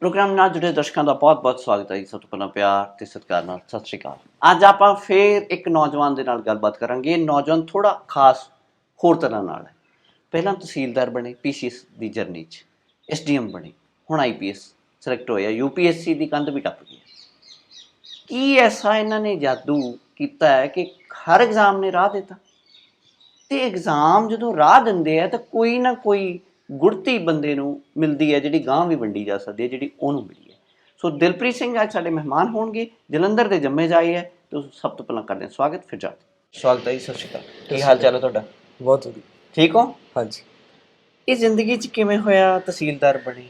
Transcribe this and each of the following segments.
Programme ਨਾਲ ਜੁੜੇ ਦਰਸ਼ਕਾਂ ਦਾ ਬਹੁਤ-ਬਹੁਤ ਸਵਾਗਤ ਹੈ ਜੀ ਸਭ ਤੋਂ ਪਹਿਲਾਂ ਪਿਆਰ ਤੇ ਸਤਿਕਾਰ ਨਾਲ। ਸਤਿ ਸ਼੍ਰੀ ਅਕਾਲ। ਅੱਜ ਆਪਾਂ ਫੇਰ ਇੱਕ ਨੌਜਵਾਨ ਦੇ ਨਾਲ ਗੱਲਬਾਤ ਕਰਾਂਗੇ। ਇਹ ਨੌਜਵਾਨ ਥੋੜਾ ਖਾਸ ਹੋਰ ਤਰ੍ਹਾਂ ਨਾਲ ਹੈ। ਪਹਿਲਾਂ ਤਹਿਸੀਲਦਾਰ ਬਣੇ, ਪੀਸੀਐਸ ਦੀ ਜਰਨੀ 'ਚ। ਐਸਡੀਐਮ ਬਣੇ। ਹੁਣ ਆਈਪੀਐਸ ਸਿਲੈਕਟ ਹੋਇਆ। ਯੂਪੀਐਸਸੀ ਦੀ ਕੰਧ ਵੀ ਟੱਪ ਗਈ ਕੀ ਐਸਾ ਇਹਨਾਂ ਨੇ ਜਾਦੂ ਕੀਤਾ ਹੈ ਕਿ ਹਰ ਐਗਜ਼ਾਮ ਨੇ ਰਾਹ ਦਿੱਤਾ? ਤੇ ਐਗਜ਼ਾਮ ਜਦੋਂ ਰਾਹ ਦਿੰਦੇ ਆ ਤਾਂ ਕੋਈ ਨਾ ਕੋਈ ਗੁੜਤੀ ਬੰਦੇ ਨੂੰ ਮਿਲਦੀ ਹੈ ਜਿਹੜੀ ਗਾਂ ਵੀ ਵੰਡੀ ਜਾ ਸਕਦੀ ਹੈ ਜਿਹੜੀ ਉਹਨੂੰ ਮਿਲੀ ਹੈ। ਸੋ ਦਿਲਪ੍ਰੀਤ ਸਿੰਘ ਅੱਜ ਸਾਡੇ ਮਹਿਮਾਨ ਹੋਣਗੇ ਜਲੰਧਰ ਦੇ ਜੰਮੇ ਜਾਏ ਹੈ ਤੇ ਸਭ ਤੋਂ ਪਹਿਲਾਂ ਕਰਦੇ ਹਾਂ ਸਵਾਗਤ ਫਿਰ ਜਾਂਦੇ। ਸਵਾਗਤ ਹੈ ਜੀ ਸਤਿ ਸ਼੍ਰੀ ਅਕਾਲ। ਕੀ ਹਾਲ ਚਾਲ ਹੈ ਤੁਹਾਡਾ? ਬਹੁਤ ਵਧੀਆ। ਠੀਕ ਹੋ? ਹਾਂਜੀ। ਇਹ ਜ਼ਿੰਦਗੀ 'ਚ ਕਿਵੇਂ ਹੋਇਆ? ਤਹਿਸੀਲਦਾਰ ਬਣੇ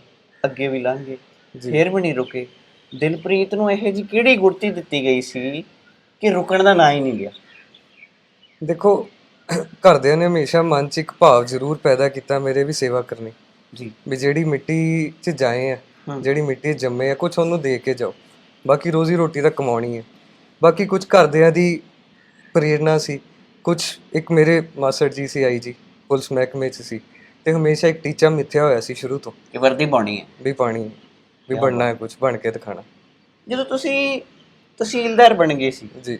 ਅੱਗੇ ਵੀ ਲੰਘੇ। ਫੇਰ ਵੀ ਨਹੀਂ ਰੁਕੇ। ਦਿਲਪ੍ਰੀਤ ਨੂੰ ਇਹ ਜੀ ਕਿਹੜੀ ਗੁੜਤੀ ਦਿੱਤੀ ਗਈ ਸੀ ਕਿ ਰੁਕਣ ਦਾ ਨਾਂ ਹੀ ਨਹੀਂ ਲਿਆ? ਦੇਖੋ ਘਰਦਿਆਂ ਨੇ ਹਮੇਸ਼ਾ ਮਨ 'ਚ ਇੱਕ ਭਾਵ ਜ਼ਰੂਰ ਪੈਦਾ ਕੀਤਾ ਮੇਰੇ ਵੀ ਸੇਵਾ ਕਰਨੀ। ਜੀ। ਵੀ ਜਿਹੜੀ ਮਿੱਟੀ 'ਚ ਜਾਏ ਆ। ਜਿਹੜੀ ਮਿੱਟੀ 'ਚ ਜੰਮੇ ਆ ਕੁਝ ਉਹਨੂੰ ਦੇ ਕੇ ਜਾਓ। ਬਾਕੀ ਰੋਜ਼ੀ ਰੋਟੀ ਤਾਂ ਕਮਾਉਣੀ ਹੈ ਬਾਕੀ ਕੁਝ ਘਰਦਿਆਂ ਦੀ ਪ੍ਰੇਰਣਾ ਸੀ। ਕੁਝ ਇੱਕ ਮੇਰੇ ਮਾਸਟਰ ਜੀ ਸੀ ਆਈ ਜੀ ਪੁਲਿਸ ਮਹਿਕਮੇ 'ਚ ਸੀ। ਤੇ ਹਮੇਸ਼ਾ ਇੱਕ ਟੀਚਾ ਮਿੱਥਿਆ ਹੋਇਆ ਸੀ ਸ਼ੁਰੂ ਤੋਂ। ਕਿ ਵਰਦੀ ਪਾਉਣੀ ਹੈ ਵੀ ਪਾਣੀ ਵੀ ਬਣਨਾ ਹੈ ਕੁਝ ਬਣ ਕੇ ਦਿਖਾਣਾ ਜਦੋਂ ਤੁਸੀਂ ਤਹਿਸੀਲਦਾਰ ਬਣ ਗਏ ਸੀ ਜੀ।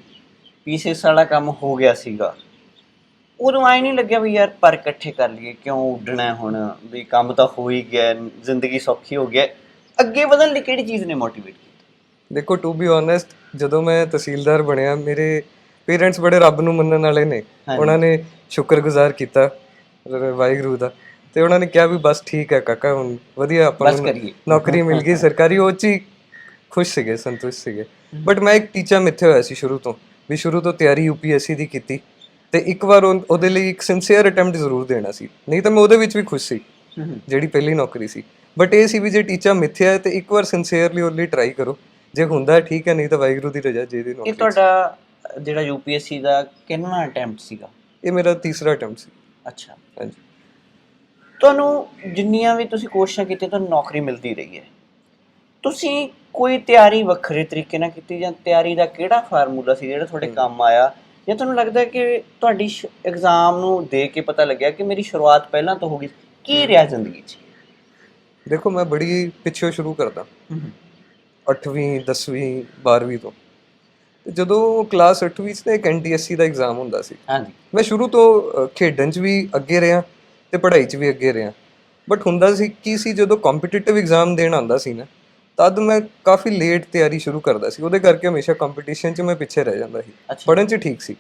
ਪੀਸੇਸ ਵਾਲਾ ਕੰਮ ਹੋ ਗਿਆ ਸੀਗਾ। ਉਦੋਂ ਆਈ ਨਹੀਂ ਲੱਗਿਆ ਵੀ ਯਾਰ ਪਰ ਇਕੱਠੇ ਕਰ ਲਈਏ ਕਿਉਂ ਉੱਡਣਾ ਹੁਣ? ਵੀ ਕੰਮ ਤਾਂ ਹੋ ਹੀ ਗਿਆ ਜ਼ਿੰਦਗੀ ਸੌਖੀ ਹੋ ਗਿਆ ਅੱਗੇ ਵਧਣ ਲਈ ਕਿਹੜੀ ਚੀਜ਼ ਨੇ ਮੋਟੀਵੇਟ ਕੀਤਾ? ਦੇਖੋ ਟੂ ਬੀ ਓਨੈਸਟ ਜਦੋਂ ਮੈਂ ਤਹਿਸੀਲਦਾਰ ਬਣਿਆ ਮੇਰੇ ਪੇਰੈਂਟਸ ਬੜੇ ਰੱਬ ਨੂੰ ਮੰਨਣ ਵਾਲੇ ਨੇ। ਉਹਨਾਂ ਨੇ ਸ਼ੁਕਰਗੁਜ਼ਾਰ ਕੀਤਾ ਵਾਹਿਗੁਰੂ ਦਾ। ਤੇ ਉਹਨਾਂ ਨੇ ਕਿਹਾ ਵੀ ਬਸ ਠੀਕ ਹੈ ਕਾਕਾ ਹੁਣ ਵਧੀਆ ਆਪਾਂ ਨੂੰ। ਨੌਕਰੀ ਮਿਲ ਗਈ ਸਰਕਾਰੀ। ਉਹ 'ਚ ਖੁਸ਼ ਸੀਗੇ ਸੰਤੁਸ਼ਟ ਸੀਗੇ। ਬਟ ਮੈਂ ਇੱਕ ਟੀਚਾ ਮਿੱਥੇ ਹੋਇਆ ਸੀ ਸ਼ੁਰੂ ਤੋਂ ਵੀ ਸ਼ੁਰੂ ਤੋਂ ਤਿਆਰੀ ਯੂਪੀਐਸਸੀ ਦੀ ਕੀਤੀ। ਤੇ ਇੱਕ ਵਾਰ ਉਹ- ਉਹਦੇ ਲਈ ਇੱਕ ਸਿੰਸੀਅਰ ਅਟੈਂਪਟ ਜ਼ਰੂਰ ਦੇਣਾ ਸੀ। ਨਹੀਂ ਤਾਂ ਮੈਂ ਉਹਦੇ ਵਿੱਚ ਵੀ ਖੁਸ਼ ਸੀ ਜਿਹੜੀ ਪਹਿਲੀ ਨੌਕਰੀ ਸੀ। ਬਟ ਇਹ ਸੀ ਵੀ ਜੇ ਟੀਚਾ ਮਿੱਥਿਆ ਹੈ ਤੇ ਇੱਕ ਵਾਰ ਸਿੰਸੀਅਰਲੀ ਉਹਦੇ ਲਈ ਟਰਾਈ ਕਰੋ। ਜੇ ਹੁੰਦਾ ਹੈ ਠੀਕ ਹੈ ਨਹੀਂ ਤਾਂ ਵਾਹਿਗੁਰੂ ਦੀ ਰਜ਼ਾ ਜਿਹਦੀ ਇਹ ਨੌਕਰੀ ਤੁਹਾਡਾ ਜਿਹੜਾ ਯੂਪੀਐਸਸੀ ਦਾ ਕਿੰਨਾ ਅਟੈਂਪਟ ਸੀਗਾ? ਇਹ ਮੇਰਾ ਤੀਸਰਾ ਅਟੈਂਪਟ ਸੀ। ਅੱਛਾ। ਹਾਂਜੀ। ਤੁਹਾਨੂੰ ਜਿੰਨੀਆਂ ਵੀ ਤੁਸੀਂ ਕੋਸ਼ਿਸ਼ਾਂ ਕੀਤੀਆਂ ਤੁਹਾਨੂੰ ਨੌਕਰੀ ਮਿਲਦੀ ਰਹੀ ਹੈ। ਤੁਸੀਂ ਕੋਈ ਤਿਆਰੀ ਵੱਖਰੇ ਤਰੀਕੇ ਨਾਲ ਕੀਤੀ ਜਾਂ ਤਿਆਰੀ ਦਾ ਕਿਹੜਾ ਫਾਰਮੂਲਾ ਸੀ ਜਿਹੜਾ ਤੁਹਾਡੇ ਕੰਮ ਆਇਆ? ਜਾਂ ਤੁਹਾਨੂੰ ਲੱਗਦਾ ਹੈ ਕਿ ਤੁਹਾਡੀ ਐਗਜ਼ਾਮ ਨੂੰ ਦੇ ਕੇ ਪਤਾ ਲੱਗਿਆ ਕਿ ਮੇਰੀ ਸ਼ੁਰੂਆਤ ਪਹਿਲਾਂ ਤੋਂ ਹੋ ਗਈ ਕੀ ਰਿਹਾ ਜ਼ਿੰਦਗੀ 'ਚ? ਦੇਖੋ ਮੈਂ ਬੜੀ ਪਿੱਛੇ ਸ਼ੁਰੂ ਕਰਦਾ। 8ਵੀਂ 10ਵੀਂ 12ਵੀਂ ਤੋਂ। ਤੇ ਜਦੋਂ ਕਲਾਸ 8ਵੀਂ 'ਚ ਤੇ ਇੱਕ ਐਨਟੀਐਸਸੀ ਦਾ ਐਗਜ਼ਾਮ ਹੁੰਦਾ ਸੀ। ਹਾਂਜੀ। ਮੈਂ ਸ਼ੁਰੂ ਤੋਂ ਖੇਡਣ 'ਚ ਵੀ ਅੱਗੇ ਰਿਹਾ ਤੇ ਪੜ੍ਹਾਈ 'ਚ ਵੀ ਅੱਗੇ ਰਿਹਾ। ਬਟ ਹੁੰਦਾ ਸੀ ਕੀ ਸੀ ਜਦੋਂ ਕੰਪੀਟੀਟਿਵ ਐਗਜ਼ਾਮ ਦੇਣ ਆਉਂਦਾ ਸੀ ਨਾ ਤਦ ਮੈਂ ਕਾਫੀ ਲੇਟ ਤਿਆਰੀ ਸ਼ੁਰੂ ਕਰਦਾ ਸੀ। ਉਹਦੇ ਕਰਕੇ ਹਮੇਸ਼ਾ ਕੰਪੀਟੀਸ਼ਨ 'ਚ ਮੈਂ ਪਿੱਛੇ ਰਹਿ ਜਾਂਦਾ ਸੀ। ਅੱਛਾ। ਪੜ੍ਹਨ 'ਚ ਠੀਕ ਸੀ।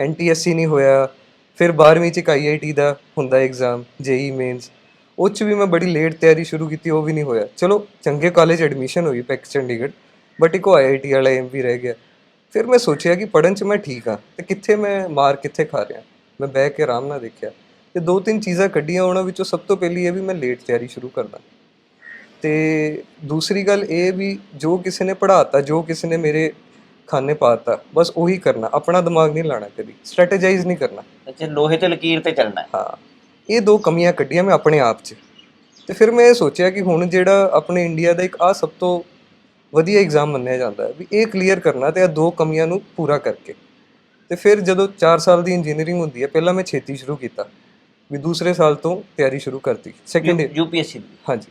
ਐਨਟੀਐਸਸੀ ਨਹੀਂ ਹੋਇਆ। ਫਿਰ 12ਵੀਂ 'ਚ ਇੱਕ ਆਈਆਈਟੀ ਦਾ ਹੁੰਦਾ ਐਗਜ਼ਾਮ ਜੇਈ ਮੇਨਸ ਉਹ 'ਚ ਵੀ ਮੈਂ ਬੜੀ ਲੇਟ ਤਿਆਰੀ ਸ਼ੁਰੂ ਕੀਤੀ ਉਹ ਵੀ ਨਹੀਂ ਹੋਇਆ। ਚਲੋ ਚੰਗੇ ਕਾਲਜ ਐਡਮਿਸ਼ਨ ਹੋਈ ਪੈਕ ਚੰਡੀਗੜ੍ਹ ਬਟ ਇੱਕ ਆਈਆਈਟੀ ਵਾਲਾ ਐਮ ਵੀ ਰਹਿ ਗਿਆ। ਫਿਰ ਮੈਂ ਸੋਚਿਆ ਕਿ ਪੜ੍ਹਨ 'ਚ ਮੈਂ ਠੀਕ ਆ ਤੇ ਕਿੱਥੇ ਮੈਂ ਮਾਰ ਕਿੱਥੇ ਖਾ ਰਿਹਾ। ਮੈਂ ਬਹਿ ਕੇ ਆਰਾਮ ਨਾਲ ਦੇਖਿਆ ਤੇ ਦੋ ਤਿੰਨ ਚੀਜ਼ਾਂ ਕੱਢੀਆਂ ਉਹਨਾਂ ਵਿੱਚੋਂ ਸਭ ਤੋਂ ਪਹਿਲੀ ਇਹ ਵੀ ਮੈਂ ਲੇਟ ਤਿਆਰੀ ਸ਼ੁਰੂ ਕਰਦਾ। ਤੇ ਦੂਸਰੀ ਗੱਲ ਇਹ ਵੀ ਜੋ ਕਿਸੇ ਨੇ ਪੜ੍ਹਾਤਾ ਜੋ ਕਿਸੇ ਨੇ ਮੇਰੇ ਖਾਨੇ ਪਾਤਾ ਬਸ ਉਹੀ ਕਰਨਾ ਆਪਣਾ ਦਿਮਾਗ ਨਹੀਂ ਲਾਣਾ ਕਦੀ ਸਟ੍ਰੈਟੇਜਾਈਜ਼ ਨਹੀਂ ਕਰਨਾ। ਅੱਛਾ ਲੋਹੇ ਤੇ ਲਕੀਰ ਤੇ ਚੱਲਣਾ ਹੈ। ਹਾਂ ਇਹ ਦੋ ਕਮੀਆਂ ਕੱਢੀਆਂ ਮੈਂ ਆਪਣੇ ਆਪ 'ਚ। ਤੇ ਫਿਰ ਮੈਂ ਇਹ ਸੋਚਿਆ ਕਿ ਹੁਣ ਜਿਹੜਾ ਆਪਣੇ ਇੰਡੀਆ ਦਾ ਇੱਕ ਆ ਸਭ ਤੋਂ ਵਧੀਆ ਐਗਜ਼ਾਮ ਮੰਨਿਆ ਜਾਂਦਾ ਹੈ ਵੀ ਇਹ ਕਲੀਅਰ ਕਰਨਾ ਤੇ ਇਹ ਦੋ ਕਮੀਆਂ ਨੂੰ ਪੂਰਾ ਕਰਕੇ। ਤੇ ਫਿਰ ਜਦੋਂ 4 ਸਾਲ ਦੀ ਇੰਜੀਨੀਅਰਿੰਗ ਹੁੰਦੀ ਹੈ ਪਹਿਲਾਂ ਮੈਂ ਛੇਤੀ ਸ਼ੁਰੂ ਕੀਤਾ ਵੀ ਦੂਸਰੇ ਸਾਲ ਤੋਂ ਤਿਆਰੀ ਸ਼ੁਰੂ ਕਰਤੀ ਸੈਕਿੰਡ ਯੂਪੀਐਸਸੀ ਹਾਂਜੀ।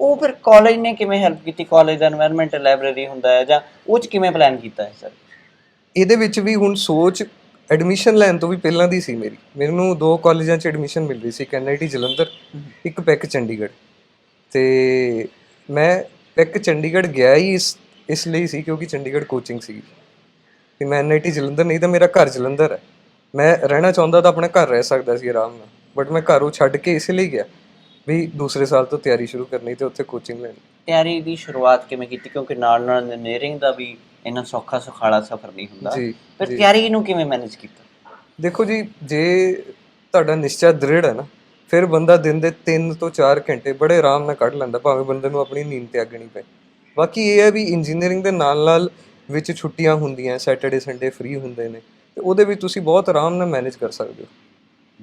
ਉਹ ਫਿਰ ਕਾਲਜ ਨੇ ਕਿਵੇਂ ਹੈਲਪ ਕੀਤੀ? ਕਾਲਜ ਦਾ এনवायरमेंट ਲਾਇਬ੍ਰੇਰੀ ਹੁੰਦਾ ਹੈ ਜਾਂ ਉਹ ਚ ਕਿਵੇਂ ਪਲਾਨ ਕੀਤਾ ਹੈ ਸਰ? ਇਹਦੇ ਵਿੱਚ ਵੀ ਹੁਣ ਸੋਚ ਐਡਮਿਸ਼ਨ ਲੈਣ ਤੋਂ ਵੀ ਪਹਿਲਾਂ ਦੀ ਸੀ ਮੇਰੀ। ਮੈਨੂੰ ਦੋ ਕਾਲਜਾਂ 'ਚ ਐਡਮਿਸ਼ਨ ਮਿਲ ਰਹੀ ਸੀ ਕੈਨੇਡੀ ਜਲੰਧਰ ਇੱਕ ਪੈਕ ਚੰਡੀਗੜ੍ਹ। ਤੇ ਮੈਂ ਪੈਕ ਚੰਡੀਗੜ੍ਹ ਗਿਆ ਹੀ ਇਸ ਇਸ ਲਈ ਸੀ ਕਿਉਂਕਿ ਚੰਡੀਗੜ੍ਹ ਕੋਚਿੰਗ ਸੀ ਕਿ ਮੈਂ ਐਨਆਈਟੀ ਜਲੰਧਰ ਨਹੀਂ ਤਾਂ ਮੇਰਾ ਘਰ ਜਲੰਧਰ ਹੈ। ਮੈਂ ਰਹਿਣਾ ਚਾਹੁੰਦਾ ਤਾਂ ਆਪਣੇ ਘਰ ਰਹਿ ਸਕਦਾ ਸੀ ਆਰਾਮ ਨਾਲ ਬਟ ਮੈਂ ਘਰੋਂ ਛੱਡ ਕੇ ਇਸ ਲਈ ਗਿਆ। ਵੀ ਦੂਸਰੇ ਸਾਲ ਤੋਂ ਤਿਆਰੀ ਸ਼ੁਰੂ ਕਰਨੀ ਤੇ ਉੱਥੇ ਕੋਚਿੰਗ ਲੈਣੀ। ਤਿਆਰੀ ਦੀ ਸ਼ੁਰੂਆਤ ਕਿਵੇਂ ਕੀਤੀ? ਕਿਉਂਕਿ ਨਾਲ ਨਾਲ ਇੰਜੀਨੀਅਰਿੰਗ ਦਾ ਵੀ ਇੰਨਾ ਸੌਖਾ ਸੁਖਾਲਾ ਸਫ਼ਰ ਨਹੀਂ ਹੁੰਦਾ। ਜੀ ਫਿਰ ਜੀ। ਤਿਆਰੀ ਨੂੰ ਕਿਵੇਂ ਮੈਨੇਜ ਕੀਤਾ? ਦੇਖੋ ਜੀ ਜੇ ਤੁਹਾਡਾ ਨਿਸ਼ਚਾ ਦ੍ਰਿੜ ਹੈ ਨਾ ਫਿਰ ਬੰਦਾ ਦਿਨ ਦੇ 3 ਤੋਂ 4 ਘੰਟੇ ਬੜੇ ਆਰਾਮ ਨਾਲ ਕੱਢ ਲੈਂਦਾ ਭਾਵੇਂ ਬੰਦੇ ਨੂੰ ਆਪਣੀ ਨੀਂਦ ਤਿਆਗਣੀ ਪਏ। ਬਾਕੀ ਇਹ ਹੈ ਵੀ ਇੰਜੀਨੀਅਰਿੰਗ ਦੇ ਨਾਲ ਨਾਲ ਵਿੱਚ ਛੁੱਟੀਆਂ ਹੁੰਦੀਆਂ ਸੈਟਰਡੇ ਸੰਡੇ ਫ੍ਰੀ ਹੁੰਦੇ ਨੇ। ਤੇ ਉਹਦੇ ਵਿੱਚ ਤੁਸੀਂ ਬਹੁਤ ਆਰਾਮ ਨਾਲ ਮੈਨੇਜ ਕਰ ਸਕਦੇ ਹੋ।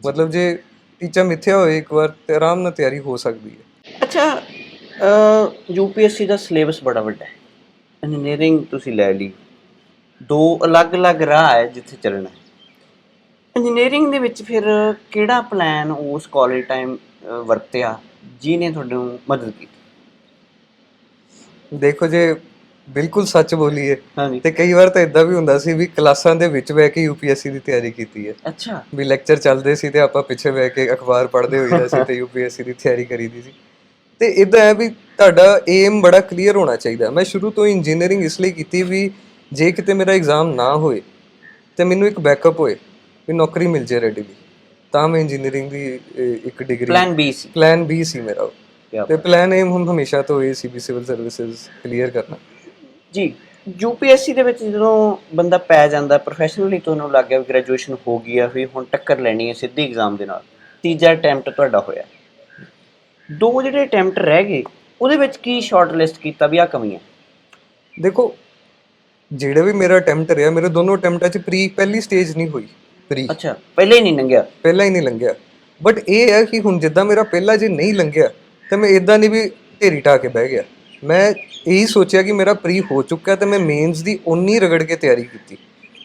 ਮਤਲਬ ਜੇ ਟੀਚਾ ਮਿੱਥਿਆ ਹੋਏ ਇੱਕ ਵਾਰ ਤੇ ਆਰਾਮ ਨਾਲ ਤਿਆਰੀ ਹੋ ਸਕਦੀ ਹੈ। ਅੱਛਾ ਯੂਪੀਐਸਸੀ ਦਾ ਸਿਲੇਬਸ ਬੜਾ ਵੱਡਾ ਹੈ। ਇੰਜੀਨੀਅਰਿੰਗ ਤੁਸੀਂ ਲੈ ਲਈ। ਦੋ ਅਲੱਗ-ਅਲੱਗ ਰਾਹ ਹੈ ਜਿੱਥੇ ਚੱਲਣਾ ਹੈ। ਇੰਜੀਨੀਅਰਿੰਗ ਦੇ ਵਿੱਚ ਫਿਰ ਕਿਹੜਾ ਪਲਾਨ ਉਸ ਕਾਲਜ ਟਾਈਮ ਵਰਤਿਆ ਜਿਹਨੇ ਤੁਹਾਨੂੰ ਮਦਦ ਕੀਤੀ? ਦੇਖੋ ਜੇ ਬਿਲਕੁਲ ਸੱਚ ਬੋਲੀਏ ਹਾਂਜੀ। ਤੇ ਕਈ ਵਾਰ ਤਾਂ ਇਦਾਂ ਵੀ ਹੁੰਦਾ ਸੀ ਵੀ ਕਲਾਸਾਂ ਦੇ ਵਿੱਚ ਬਹਿ ਕੇ ਯੂਪੀਐਸਸੀ ਦੀ ਤਿਆਰੀ ਕੀਤੀ ਹੈ ਅੱਛਾ। ਵੀ ਲੈਕਚਰ ਚੱਲਦੇ ਸੀ ਤੇ ਆਪਾਂ ਪਿੱਛੇ ਬਹਿ ਕੇ ਅਖਬਾਰ ਪੜ੍ਹਦੇ ਹੋਈਦਾ ਸੀ ਤੇ ਯੂਪੀਐਸਸੀ ਦੀ ਤਿਆਰੀ ਕਰੀਦੀ ਸੀ। ਤੇ ਇਦਾਂ ਹੈ ਵੀ ਤੁਹਾਡਾ ਏਮ ਬੜਾ ਕਲੀਅਰ ਹੋਣਾ ਚਾਹੀਦਾ। ਮੈਂ ਸ਼ੁਰੂ ਤੋਂ ਇੰਜੀਨੀਅਰਿੰਗ ਇਸ ਲਈ ਕੀਤੀ ਵੀ ਜੇ ਕਿਤੇ ਮੇਰਾ ਐਗਜ਼ਾਮ ਨਾ ਹੋਏ ਤੇ ਮੈਨੂੰ ਇੱਕ ਬੈਕਅਪ ਹੋਏ ਵੀ ਨੌਕਰੀ ਮਿਲ ਜੇ ਰੈਡੀਲੀ ਤਾਂ ਮੈਂ ਇੰਜੀਨੀਅਰਿੰਗ ਦੀ ਇੱਕ ਡਿਗਰੀ ਪਲਾਨ ਬੀ ਸੀ। ਪਲਾਨ ਬੀ ਸੀ ਮੇਰਾ। ਤੇ ਪਲਾਨ ਏਮ ਹੁਣ ਹਮੇਸ਼ਾ ਤੋਂ ਇਹ ਸੀ ਵੀ ਸਿਵਲ ਸਰਵਿਸਿਜ਼ ਕਲੀਅਰ ਕਰਨਾ। ਜੀ। ਯੂਪੀਐਸਸੀ ਦੇ ਵਿੱਚ ਜਦੋਂ ਬੰਦਾ ਪੈ ਜਾਂਦਾ ਪ੍ਰੋਫੈਸ਼ਨਲੀ ਤੁਹਾਨੂੰ ਲੱਗ ਗਿਆ ਵੀ ਗ੍ਰੈਜੂਏਸ਼ਨ ਹੋ ਗਈ ਆ ਵੀ ਹੁਣ ਟੱਕਰ ਲੈਣੀ ਹੈ ਸਿੱਧੀ ਐਗਜ਼ਾਮ ਦੇ ਨਾਲ। ਤੀਜਾ ਅਟੈਂਪਟ ਤੁਹਾਡਾ ਹੋਇਆ। ਦੋ ਜਿਹੜੇ ਅਟੈਂਪਟ ਰਹਿ ਗਏ ਉਹਦੇ ਵਿੱਚ ਕੀ ਸ਼ਾਰਟ ਲਿਸਟ ਕੀਤਾ ਵੀ ਆ? ਕਮੀਆਂ ਦੇਖੋ ਜਿਹੜਾ ਵੀ ਮੇਰਾ ਅਟੈਂਪਟ ਰਿਹਾ ਮੇਰੇ ਦੋਨੋਂ ਅਟੈਂਪਟਾਂ 'ਚ ਪ੍ਰੀ ਪਹਿਲੀ ਸਟੇਜ ਨਹੀਂ ਹੋਈ। ਪ੍ਰੀ ਅੱਛਾ ਪਹਿਲੇ ਹੀ ਨਹੀਂ ਲੰਘਿਆ? ਪਹਿਲਾਂ ਹੀ ਨਹੀਂ ਲੰਘਿਆ। ਬਟ ਇਹ ਹੈ ਕਿ ਹੁਣ ਜਿੱਦਾਂ ਮੇਰਾ ਪਹਿਲਾ ਜੇ ਨਹੀਂ ਲੰਘਿਆ ਤੇ ਮੈਂ ਇਦਾਂ ਨਹੀਂ ਵੀ ਢੇਰੀ ਢਾ ਕੇ ਬਹਿ ਗਿਆ। ਮੈਂ ਇਹੀ ਸੋਚਿਆ ਕਿ ਮੇਰਾ ਪ੍ਰੀ ਹੋ ਚੁੱਕਾ ਤੇ ਮੈਂ ਮੇਨਸ ਦੀ ਓਨੀ ਰਗੜ ਕੇ ਤਿਆਰੀ ਕੀਤੀ।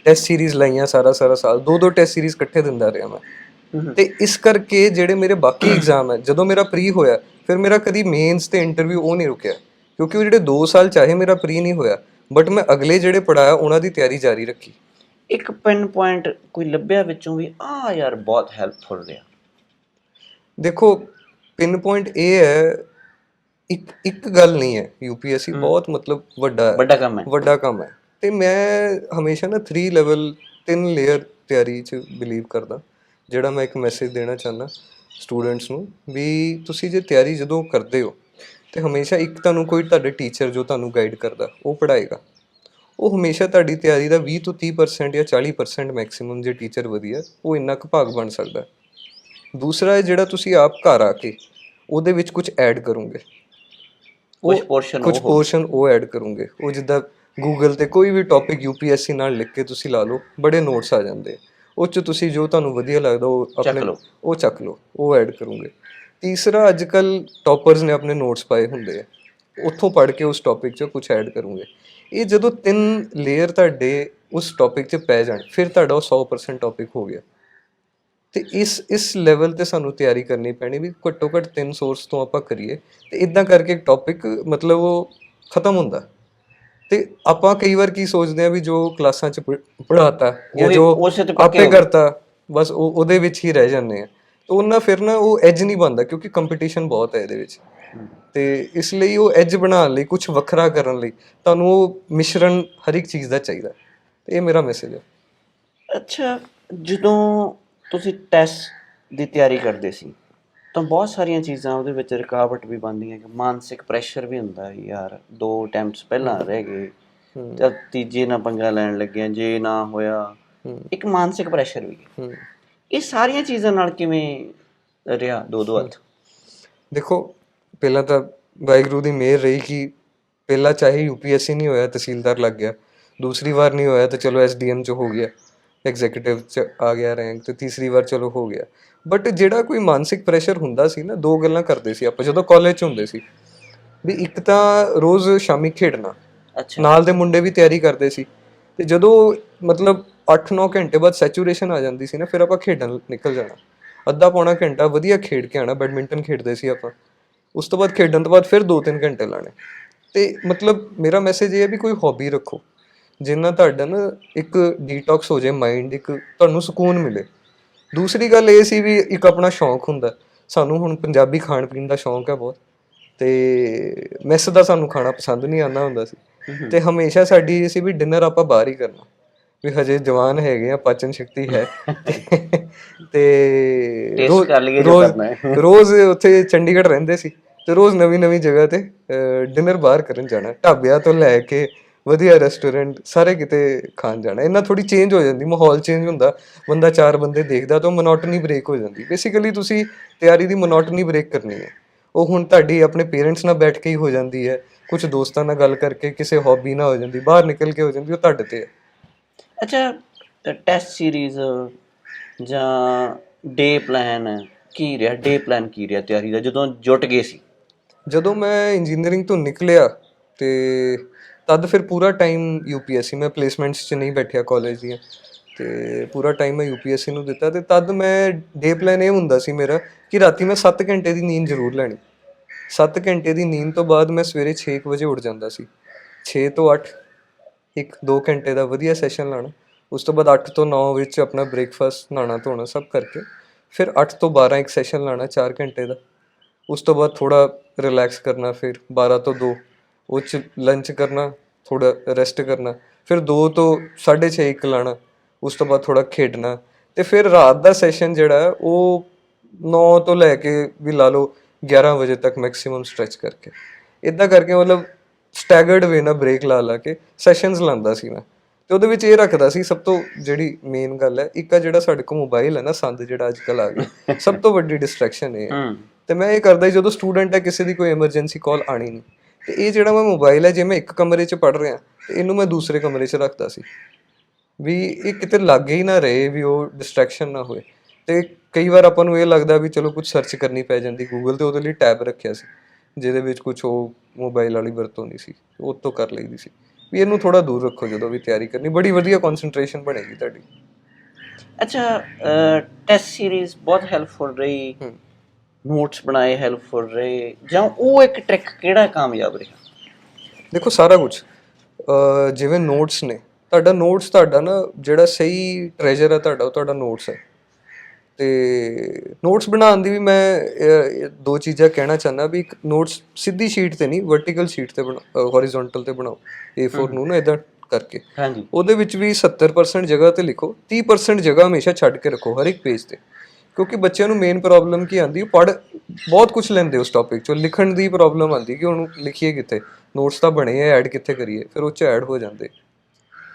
ਟੈਸਟ ਸੀਰੀਜ਼ ਲਾਈਆਂ ਸਾਰਾ ਸਾਰਾ ਸਾਲ। ਦੋ ਦੋ ਟੈਸਟ ਸੀਰੀਜ਼ ਇਕੱਠੇ ਦਿੰਦਾ ਰਿਹਾ ਮੈਂ। ਤੇ ਇਸ ਕਰਕੇ ਜਿਹੜੇ ਮੇਰੇ ਬਾਕੀ ਐਗਜ਼ਾਮ ਹੈ ਜਦੋਂ ਮੇਰਾ ਪ੍ਰੀ ਹੋਇਆ ਫਿਰ ਮੇਰਾ ਕਦੀ ਮੇਨਸ ਤੇ ਇੰਟਰਵਿਊ ਉਹ ਨਹੀਂ ਰੁਕਿਆ। ਕਿਉਂਕਿ ਉਹ ਜਿਹੜੇ 2 ਸਾਲ ਚਾਹੇ ਮੇਰਾ ਪ੍ਰੀ ਨਹੀਂ ਹੋਇਆ ਬਟ ਮੈਂ ਅਗਲੇ ਜਿਹੜੇ ਪੜਾਇਆ ਉਹਨਾਂ ਦੀ ਤਿਆਰੀ ਜਾਰੀ ਰੱਖੀ। ਇੱਕ ਪਿਨ ਪੁਆਇੰਟ ਕੋਈ ਲੱਭਿਆ ਵਿੱਚੋਂ ਵੀ ਆ ਯਾਰ ਬਹੁਤ ਹੈਲਪਫੁਲ ਰਿਹਾ। ਦੇਖੋ ਪਿਨ ਪੁਆਇੰਟ ਇਹ ਹੈ ਇੱਕ ਇੱਕ ਗੱਲ ਨਹੀਂ ਹੈ ਯੂਪੀਐਸਸੀ ਬਹੁਤ ਮਤਲਬ ਵੱਡਾ ਵੱਡਾ ਕੰਮ ਹੈ। ਵੱਡਾ ਕੰਮ ਹੈ। ਤੇ ਮੈਂ ਹਮੇਸ਼ਾ ਨਾ 3 ਲੈਵਲ 3 ਲੇਅਰ ਤਿਆਰੀ 'ਚ ਬਿਲੀਵ ਕਰਦਾ ਜਿਹੜਾ ਮੈਂ ਇੱਕ ਮੈਸੇਜ ਦੇਣਾ ਚਾਹੁੰਦਾ ਸਟੂਡੈਂਟਸ ਨੂੰ ਵੀ ਤੁਸੀਂ ਜੇ ਤਿਆਰੀ ਜਦੋਂ ਕਰਦੇ ਹੋ ਤੇ ਹਮੇਸ਼ਾ ਇੱਕ ਤੁਹਾਨੂੰ ਕੋਈ ਤੁਹਾਡੇ ਟੀਚਰ ਜੋ ਤੁਹਾਨੂੰ ਗਾਈਡ ਕਰਦਾ ਉਹ ਪੜ੍ਹਾਏਗਾ। ਉਹ ਹਮੇਸ਼ਾ ਤੁਹਾਡੀ ਤਿਆਰੀ ਦਾ 20 ਤੋਂ 30% ਜਾਂ 40% ਮੈਕਸਿਮਮ ਜੇ ਟੀਚਰ ਵਧੀਆ ਉਹ ਇੰਨਾ ਕੁ ਭਾਗ ਬਣ ਸਕਦਾ ਦੂਸਰਾ ਹੈ ਜਿਹੜਾ ਤੁਸੀਂ ਆਪ ਘਰ ਆ ਕੇ ਉਹਦੇ ਵਿੱਚ ਕੁਝ ਐਡ ਕਰੋਗੇ। ਕੁਝ ਪੋਰਸ਼ਨ ਕੁਝ ਪੋਰਸ਼ਨ ਉਹ ਐਡ ਕਰੂੰਗੇ। ਉਹ ਜਿੱਦਾਂ ਗੂਗਲ ਤੇ ਕੋਈ ਵੀ ਟੌਪਿਕ ਯੂਪੀਐਸਸੀ ਨਾਲ ਲਿਖ ਕੇ ਤੁਸੀਂ ਲਾ ਲਓ ਬੜੇ ਨੋਟਸ ਆ ਜਾਂਦੇ। ਉਹ ਚ ਤੁਸੀਂ ਜੋ ਤੁਹਾਨੂੰ ਵਧੀਆ ਲੱਗਦਾ ਉਹ ਆਪਣੇ। ਉਹ ਚੱਕ ਲਓ ਉਹ ਐਡ ਕਰੂੰਗੇ। ਤੀਸਰਾ ਅੱਜ ਕੱਲ ਟੌਪਰਸ ਨੇ ਆਪਣੇ ਨੋਟਸ ਪਾਏ ਹੁੰਦੇ ਆ। ਉੱਥੋਂ ਪੜ੍ਹ ਕੇ ਉਸ ਟੌਪਿਕ 'ਚ ਕੁਝ ਐਡ ਕਰੂੰਗੇ। ਇਹ ਜਦੋਂ ਤਿੰਨ ਲੇਅਰ ਤੁਹਾਡੇ ਉਸ ਟੌਪਿਕ 'ਚ ਪੈ ਜਾਣ ਫਿਰ ਤੁਹਾਡਾ ਉਹ 100% ਟੌਪਿਕ ਹੋ ਗਿਆ। ਤੇ ਇਸ ਇਸ ਲੈਵਲ ਤੇ ਸਾਨੂੰ ਤਿਆਰੀ ਕਰਨੀ ਪੈਣੀ ਵੀ ਘੱਟੋ ਘੱਟ ਤਿੰਨ ਸੋਰਸ ਤੋਂ ਆਪਾਂ ਕਰੀਏ ਤੇ ਇਦਾਂ ਕਰਕੇ ਇੱਕ ਟੌਪਿਕ ਮਤਲਬ ਉਹ ਖਤਮ ਹੁੰਦਾ। ਤੇ ਆਪਾਂ ਕਈ ਵਾਰ ਕੀ ਸੋਚਦੇ ਆ ਵੀ ਜੋ ਕਲਾਸਾਂ 'ਚ ਪੜਾਤਾ ਜਾਂ ਜੋ ਆਪੇ। ਕਰਤਾ ਬਸ ਉਹ ਉਹਦੇ ਵਿੱਚ ਹੀ ਰਹਿ ਜਾਂਦੇ ਆ ਤੇ ਉਹਨਾਂ ਫਿਰ ਨਾ ਉਹ ਐਜ ਨਹੀਂ ਬਣਦਾ ਕਿਉਂਕਿ ਕੰਪੀਟੀਸ਼ਨ ਬਹੁਤ ਹੈ ਇਹਦੇ ਵਿੱਚ। ਤੇ ਇਸ ਲਈ ਉਹ ਐਜ ਬਣਾਉਣ ਲਈ ਕੁਝ ਵੱਖਰਾ ਕਰਨ ਲਈ ਤੁਹਾਨੂੰ ਉਹ ਮਿਸ਼ਰਣ ਹਰ ਇੱਕ ਚੀਜ਼ ਦਾ ਚਾਹੀਦਾ। ਤੇ ਇਹ ਮੇਰਾ ਮੈਸੇਜ ਹੈ। ਅੱਛਾ ਜਦੋਂ ਤੁਸੀਂ ਟੈਸਟ ਦੀ ਤਿਆਰੀ ਕਰਦੇ ਸੀ। ਤਾਂ ਬਹੁਤ ਸਾਰੀਆਂ ਚੀਜ਼ਾਂ ਉਹਦੇ ਵਿੱਚ ਰੁਕਾਵਟ ਵੀ ਬਣਦੀਆਂ ਕਿ ਮਾਨਸਿਕ ਪ੍ਰੈਸ਼ਰ ਵੀ ਹੁੰਦਾ ਯਾਰ। ਦੋ ਅਟੈਂਪਟਸ ਪਹਿਲਾਂ ਰਹਿ ਗਏ। ਤੇ ਤੀਜੇ ਨਾਲ ਪੰਗਾ ਲੈਣ ਲੱਗਿਆ ਜੇ ਨਾ ਹੋਇਆ। ਇੱਕ ਮਾਨਸਿਕ ਪ੍ਰੈਸ਼ਰ ਵੀ। ਇਹ ਸਾਰੀਆਂ ਚੀਜ਼ਾਂ ਨਾਲ ਕਿਵੇਂ ਰਿਹਾ ਦੋ ਦੋ ਹੱਥ? ਦੇਖੋ ਪਹਿਲਾਂ ਤਾਂ ਵਾਹਿਗੁਰੂ ਦੀ ਮਿਹਰ ਰਹੀ ਕਿ ਪਹਿਲਾਂ ਚਾਹੇ ਯੂਪੀਐਸਸੀ ਨਹੀਂ ਹੋਇਆ ਤਹਿਸੀਲਦਾਰ ਲੱਗ ਗਿਆ। ਦੂਸਰੀ ਵਾਰ ਨਹੀਂ ਹੋਇਆ ਤਾਂ ਚਲੋ ਐਸਡੀਐਮ ਚ ਹੋ ਗਿਆ। ਐਗਜ਼ੀਕਿਊਟਿਵ ਚ ਆ ਗਿਆ ਰੈਂਕ ਤੇ ਤੀਸਰੀ ਵਾਰ ਚਲੋ ਹੋ ਗਿਆ। ਬਟ ਜਿਹੜਾ ਕੋਈ ਮਾਨਸਿਕ ਪ੍ਰੈਸ਼ਰ ਹੁੰਦਾ ਸੀ ਨਾ ਦੋ ਗੱਲਾਂ ਕਰਦੇ ਸੀ ਆਪਾਂ ਜਦੋਂ ਕਾਲਜ ਚ ਹੁੰਦੇ ਸੀ। ਵੀ ਇੱਕ ਤਾਂ ਰੋਜ਼ ਸ਼ਾਮੀ ਖੇਡਣਾ। ਅੱਛਾ। ਨਾਲ ਦੇ ਮੁੰਡੇ ਵੀ ਤਿਆਰੀ ਕਰਦੇ ਸੀ। ਤੇ ਜਦੋਂ ਮਤਲਬ 8-9 ਘੰਟੇ ਬਾਅਦ ਸੈਚੂਰੇਸ਼ਨ ਆ ਜਾਂਦੀ ਸੀ ਨਾ ਫਿਰ ਆਪਾਂ ਖੇਡਣ ਨਿਕਲ ਜਾਣਾ। ਅੱਧਾ ਪੌਣਾ ਘੰਟਾ ਵਧੀਆ ਖੇਡ ਕੇ ਆਣਾ ਬੈਡਮਿੰਟਨ ਖੇਡਦੇ ਸੀ ਆਪਾਂ। ਉਸ ਤੋਂ ਬਾਅਦ ਖੇਡਣ ਤੋਂ ਬਾਅਦ ਫਿਰ 2-3 ਘੰਟੇ ਲਾਣੇ ਤੇ ਮਤਲਬ ਮੇਰਾ ਮੈਸੇਜ ਇਹ ਹੈ ਵੀ ਕੋਈ ਹੌਬੀ ਰੱਖੋ। ਜਿੰਨਾ ਤੁਹਾਡਾ ਨਾ ਇੱਕ ਡੀਟੌਕਸ ਹੋ ਜਾਏ ਮਾਈਂਡ ਇੱਕ ਤੁਹਾਨੂੰ ਸਕੂਨ ਮਿਲੇ। ਦੂਸਰੀ ਗੱਲ ਇਹ ਸੀ ਵੀ ਇੱਕ ਆਪਣਾ ਸ਼ੌਂਕ ਹੁੰਦਾ। ਸਾਨੂੰ ਹੁਣ ਪੰਜਾਬੀ ਖਾਣ ਪੀਣ ਦਾ ਸ਼ੌਂਕ ਹੈ ਬਹੁਤ। ਤੇ ਮੈਸ ਦਾ ਸਾਨੂੰ ਖਾਣਾ ਪਸੰਦ ਨਹੀਂ ਆਉਂਦਾ ਹੁੰਦਾ ਸੀ। ਤੇ ਹਮੇਸ਼ਾ ਸਾਡੀ ਇਹ ਸੀ ਵੀ ਡਿਨਰ ਆਪਾਂ ਬਾਹਰ ਹੀ ਕਰਨਾ। ਵੀ ਹਜੇ ਜਵਾਨ ਹੈਗੇ ਆ ਪਾਚਨ ਸ਼ਕਤੀ ਹੈ। ਤੇ Taste ਕਰ ਲਈਏ ਜੋ ਰੋਜ਼ ਕਰਨਾ ਹੈ। ਰੋਜ਼ ਉੱਥੇ ਚੰਡੀਗੜ੍ਹ ਰਹਿੰਦੇ ਸੀ। ਤੇ ਰੋਜ਼ ਨਵੀਂ ਨਵੀਂ ਜਗ੍ਹਾ ਤੇ ਡਿਨਰ ਬਾਹਰ ਕਰਨ ਜਾਣਾ। ਢਾਬਿਆਂ ਤੋਂ ਲੈ ਕੇ ਵਧੀਆ ਰੈਸਟੋਰੈਂਟ ਸਾਰੇ ਕਿਤੇ ਖਾਣ ਜਾਣਾ। ਇਹਨਾਂ ਥੋੜੀ ਚੇਂਜ ਹੋ ਜਾਂਦੀ ਮਾਹੌਲ ਚੇਂਜ ਹੁੰਦਾ। ਬੰਦਾ ਚਾਰ ਬੰਦੇ ਦੇਖਦਾ ਤਾਂ ਮੋਨੋਟਨੀ ਬ੍ਰੇਕ ਹੋ ਜਾਂਦੀ। ਬੇਸਿਕਲੀ ਤੁਸੀਂ ਤਿਆਰੀ ਦੀ ਮੋਨੋਟਨੀ ਬ੍ਰੇਕ ਕਰਨੀ ਹੈ। ਉਹ ਹੁਣ ਤੁਹਾਡੀ ਆਪਣੇ ਪੇਰੈਂਟਸ ਨਾਲ ਬੈਠ ਕੇ ਹੀ ਹੋ ਜਾਂਦੀ ਹੈ। ਕੁਝ ਦੋਸਤਾਂ ਨਾਲ ਗੱਲ ਕਰਕੇ ਕਿਸੇ ਹੌਬੀ ਨਾਲ ਹੋ ਜਾਂਦੀ ਬਾਹਰ ਨਿਕਲ ਕੇ ਹੋ ਜਾਂਦੀ ਉਹ ਤੁਹਾਡੇ ਤੇ ਹੈ। ਅੱਛਾ ਟੈਸਟ ਸੀਰੀਜ਼ ਜਾਂ ਡੇ ਪਲਾਨ ਕੀ ਰਿਹਾ? ਡੇ ਪਲਾਨ ਕੀ ਰਿਹਾ ਤਿਆਰੀ ਦਾ? ਜਦੋਂ ਜੁਟ ਗਏ ਸੀ। ਜਦੋਂ ਮੈਂ ਇੰਜੀਨੀਅਰਿੰਗ ਤੋਂ ਨਿਕਲਿਆ ਤੇ ਤਦ ਫਿਰ ਪੂਰਾ ਟਾਈਮ ਯੂਪੀਐਸਸੀ ਮੈਂ ਪਲੇਸਮੈਂਟਸ 'ਚ ਨਹੀਂ ਬੈਠਿਆ ਕਾਲਜ ਦੀਆਂ, ਤੇ ਪੂਰਾ ਟਾਈਮ ਮੈਂ ਯੂਪੀਐਸਸੀ ਨੂੰ ਦਿੱਤਾ ਤੇ ਤਦ ਮੈਂ ਡੇ ਪਲਾਨ ਇਹ ਹੁੰਦਾ ਸੀ ਮੇਰਾ ਕਿ ਰਾਤੀ ਮੈਂ 7 ਘੰਟੇ ਦੀ ਨੀਂਦ ਜ਼ਰੂਰ ਲੈਣੀ। 7 ਘੰਟੇ ਦੀ ਨੀਂਦ ਤੋਂ ਬਾਅਦ ਮੈਂ ਸਵੇਰੇ 6 ਕੁ ਵਜੇ ਉੱਠ ਜਾਂਦਾ ਸੀ। 6 ਤੋਂ 8 ਇੱਕ 2 ਘੰਟੇ ਦਾ ਵਧੀਆ ਸੈਸ਼ਨ ਲਾਣਾ ਉਸ ਤੋਂ ਬਾਅਦ 8 ਤੋਂ 9 ਵਿੱਚ ਆਪਣਾ ਬ੍ਰੇਕਫਾਸਟ ਨਹਾਣਾ ਧੋਣਾ ਸਭ ਕਰਕੇ, ਫਿਰ 8 ਤੋਂ 12 ਇੱਕ ਸੈਸ਼ਨ ਲਾਣਾ 4 ਘੰਟੇ ਦਾ, ਉਸ ਤੋਂ ਬਾਅਦ ਥੋੜਾ ਰਿਲੈਕਸ ਕਰਨਾ, ਫਿਰ 12 ਤੋਂ 2 ਉਹ ਚ ਲੰਚ ਕਰਨਾ ਥੋੜਾ ਰੈਸਟ ਕਰਨਾ ਫਿਰ 2 ਤੋਂ 6:30 ਇੱਕ ਲਾਣਾ ਉਸ ਤੋਂ ਬਾਅਦ ਥੋੜਾ ਖੇਡਣਾ ਤੇ ਫਿਰ ਰਾਤ ਦਾ ਸੈਸ਼ਨ ਜਿਹੜਾ ਉਹ 9 ਤੋਂ ਲੈ ਕੇ ਵੀ ਲਾ ਲਓ 11 ਵਜੇ ਤੱਕ ਮੈਕਸਿਮਮ ਸਟ੍ਰੈਚ ਕਰਕੇ। ਇਦਾਂ ਕਰਕੇ ਮਤਲਬ ਸਟੈਗਰਡ ਵੇ ਨਾਲ ਬ੍ਰੇਕ ਲਾ ਲਾ ਕੇ ਸੈਸ਼ਨਸ ਲਾਂਦਾ ਸੀ ਮੈਂ। ਤੇ ਉਹਦੇ ਵਿੱਚ ਇਹ ਰੱਖਦਾ ਸੀ ਸਭ ਤੋਂ ਜਿਹੜੀ ਮੇਨ ਗੱਲ ਹੈ ਇੱਕ ਆ ਜਿਹੜਾ ਸਾਡੇ ਕੋਲ ਮੋਬਾਈਲ ਹੈ ਨਾ ਸੰਦ ਜਿਹੜਾ ਅੱਜ ਕੱਲ ਆ ਗਿਆ ਸਭ ਤੋਂ ਵੱਡੀ ਡਿਸਟਰੈਕਸ਼ਨ ਇਹ ਹੈ। ਤੇ ਮੈਂ ਇਹ ਕਰਦਾ ਜਦੋਂ ਸਟੂਡੈਂਟ ਹੈ ਕਿਸੇ ਦੀ ਕੋਈ ਐਮਰਜੈਂਸੀ ਕਾਲ ਆਣੀ ਨਹੀਂ। ਤੇ ਇਹ ਜਿਹੜਾ ਮੈਂ ਮੋਬਾਈਲ ਹੈ ਜੇ ਮੈਂ ਇੱਕ ਕਮਰੇ 'ਚ ਪੜ ਰਿਹਾ ਤੇ ਇਹਨੂੰ ਮੈਂ ਦੂਸਰੇ ਕਮਰੇ 'ਚ ਰੱਖਦਾ ਸੀ। ਵੀ ਇਹ ਕਿਤੇ ਲੱਗੇ ਹੀ ਨਾ ਰਹੇ ਵੀ ਉਹ ਡਿਸਟਰੈਕਸ਼ਨ ਨਾ ਹੋਏ। ਤੇ ਕਈ ਵਾਰ ਆਪਾਂ ਨੂੰ ਇਹ ਲੱਗਦਾ ਵੀ ਚਲੋ ਕੁਝ ਸਰਚ ਕਰਨੀ ਪੈ ਜਾਂਦੀ ਗੂਗਲ ਤੇ ਉਹਦੇ ਲਈ ਟੈਬ ਰੱਖਿਆ ਸੀ ਜਿਹਦੇ ਵਿੱਚ ਕੁਝ ਉਹ ਮੋਬਾਈਲ ਵਾਲੀ ਵਰਤੋਂ ਨਹੀਂ ਸੀ ਉਹ ਤੋਂ ਕਰ ਲਈਦੀ ਸੀ। ਵੀ ਇਹਨੂੰ ਥੋੜਾ ਦੂਰ ਰੱਖੋ ਜਦੋਂ ਵੀ ਤਿਆਰੀ ਕਰਨੀ ਬੜੀ ਵਧੀਆ ਕਨਸੈਂਟਰੇਸ਼ਨ ਬਣੇਗੀ ਤੁਹਾਡੀ। ਅੱਛਾ ਟੈਸਟ ਸੀਰੀਜ਼ ਬਹੁਤ ਹੈਲਪਫੁਲ ਰਹੀ। ਨੋਟਸ ਬਣਾਏ ਹੈਲਪਫੁਲ ਰਹੇ ਜਾਂ ਉਹ ਇੱਕ ਟ੍ਰਿਕ ਕਿਹੜਾ ਕਾਮਯਾਬ ਰਿਹਾ? ਦੇਖੋ ਸਾਰਾ ਕੁਝ ਜਿਵੇਂ ਨੋਟਸ ਨੇ ਤੁਹਾਡਾ ਨੋਟਸ ਤੁਹਾਡਾ ਨਾ ਜਿਹੜਾ ਸਹੀ ਟ੍ਰੈਜਰ ਹੈ ਤੁਹਾਡਾ ਉਹ ਤੁਹਾਡਾ ਨੋਟਸ ਹੈ। ਤੇ ਨੋਟਸ ਬਣਾਉਣ ਦੀ ਵੀ ਮੈਂ ਦੋ ਚੀਜ਼ਾਂ ਕਹਿਣਾ ਚਾਹੁੰਦਾ ਵੀ ਇੱਕ ਨੋਟਸ ਸਿੱਧੀ ਸ਼ੀਟ ਤੇ ਨਹੀਂ ਵਰਟੀਕਲ ਸ਼ੀਟ ਤੇ ਬਣਾਓ ਹੌਰੀਜ਼ੌਂਟਲ ਤੇ ਬਣਾਓ A4 ਨੂੰ ਨਾ ਇਦਾਂ ਕਰਕੇ। ਹਾਂਜੀ। ਉਹਦੇ ਵਿੱਚ ਵੀ 70% ਜਗ੍ਹਾ ਤੇ ਲਿਖੋ 30% ਜਗ੍ਹਾ ਹਮੇਸ਼ਾ ਛੱਡ ਕੇ ਰੱਖੋ ਹਰ ਇੱਕ ਪੇਜ ਤੇ। ਕਿਉਂਕਿ ਬੱਚਿਆਂ ਨੂੰ ਮੇਨ ਪ੍ਰੋਬਲਮ ਕੀ ਆਂਦੀ ਪੜ ਬਹੁਤ ਕੁਝ ਲੈਂਦੇ ਉਸ ਟੌਪਿਕ ਚੋਂ ਲਿਖਣ ਦੀ ਪ੍ਰੋਬਲਮ ਆਂਦੀ ਕਿ ਉਹਨੂੰ ਲਿਖੀਏ ਕਿੱਥੇ ਨੋਟਸ ਤਾਂ ਬਣੇ ਆ ਐਡ ਕਿੱਥੇ ਕਰੀਏ ਫਿਰ ਉਹ ਚ ਐਡ ਹੋ ਜਾਂਦੇ।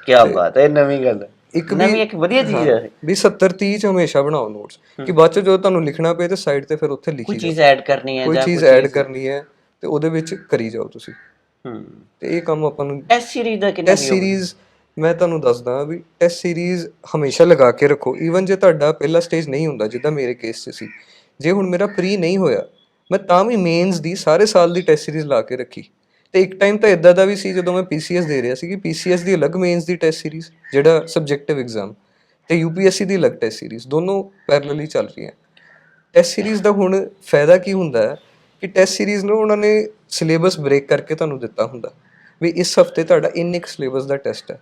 ਕੀ ਬਾਤ ਹੈ ਨਵੀਂ ਗੱਲ ਹੈ। ਇੱਕ ਵੀ ਨਵੀਂ ਇੱਕ ਵਧੀਆ ਚੀਜ਼ ਹੈ। ਵੀ 70 30 ਚ ਹਮੇਸ਼ਾ ਬਣਾਓ ਨੋਟਸ ਕਿ ਬਾਅਦ ਚ ਜਦੋਂ ਤੁਹਾਨੂੰ ਲਿਖਣਾ ਪਏ ਤੇ ਸਾਈਡ ਤੇ ਫਿਰ ਉੱਥੇ ਕੋਈ ਲਿਖੀ ਚੀਜ਼ ਐਡ ਕਰਨੀ ਹੈ ਕੋਈ ਜਾਂ ਚੀਜ਼ ਐਡ ਕਰਨੀ ਹੈ ਤੇ ਉਹਦੇ ਵਿੱਚ ਕਰੀ ਜਾਓ ਤੁਸੀਂ। ਹੂੰ। ਤੇ ਇਹ ਕੰਮ ਆਪਾਂ ਨੂੰ ਟੈਸਟ ਸੀਰੀਜ਼ ਦਾ ਕਿੰਨਾ ਟੈਸਟ ਸੀਰੀਜ਼ ਮੈਂ ਤੁਹਾਨੂੰ ਦੱਸਦਾ ਵੀ ਟੈਸਟ ਸੀਰੀਜ਼ ਹਮੇਸ਼ਾ ਲਗਾ ਕੇ ਰੱਖੋ ਈਵਨ ਜੇ ਤੁਹਾਡਾ ਪਹਿਲਾ ਸਟੇਜ ਨਹੀਂ ਹੁੰਦਾ, ਜਿੱਦਾਂ ਮੇਰੇ ਕੇਸ 'ਚ ਸੀ। ਜੇ ਹੁਣ ਮੇਰਾ ਪ੍ਰੀ ਨਹੀਂ ਹੋਇਆ, ਮੈਂ ਤਾਂ ਵੀ ਮੇਨਸ ਦੀ ਸਾਰੇ ਸਾਲ ਦੀ ਟੈਸਟ ਸੀਰੀਜ਼ ਲਾ ਕੇ ਰੱਖੀ। ਤੇ ਇੱਕ ਟਾਈਮ ਤਾਂ ਇਦਾਂ ਦਾ ਵੀ ਸੀ, ਜਦੋਂ ਮੈਂ ਪੀਸੀਐਸ ਦੇ ਰਿਹਾ ਸੀ ਕਿ ਪੀਸੀਐਸ ਦੀ ਅਲੱਗ ਮੇਨਸ ਦੀ ਟੈਸਟ ਸੀਰੀਜ਼ ਜਿਹੜਾ ਸਬਜੈਕਟਿਵ ਐਗਜ਼ਾਮ ਤੇ ਯੂਪੀਐਸਸੀ ਦੀ ਅਲੱਗ ਟੈਸਟ ਸੀਰੀਜ਼ ਦੋਨੋਂ ਪੈਰਲਲੀ ਚੱਲ ਰਹੀਆਂ। ਟੈਸਟ ਸੀਰੀਜ਼ ਦਾ ਹੁਣ ਫਾਇਦਾ ਕੀ ਹੁੰਦਾ ਹੈ? ਕਿ ਟੈਸਟ ਸੀਰੀਜ਼ ਨੂੰ ਉਹਨਾਂ ਨੇ ਸਿਲੇਬਸ ਬ੍ਰੇਕ ਕਰਕੇ ਤੁਹਾਨੂੰ ਦਿੱਤਾ ਹੁੰਦਾ, ਵੀ ਇਸ ਹਫ਼ਤੇ ਤੁਹਾਡਾ ਇੰਨੇ ਕੁ ਸਿਲੇਬਸ ਦਾ ਟੈਸਟ ਹੈ।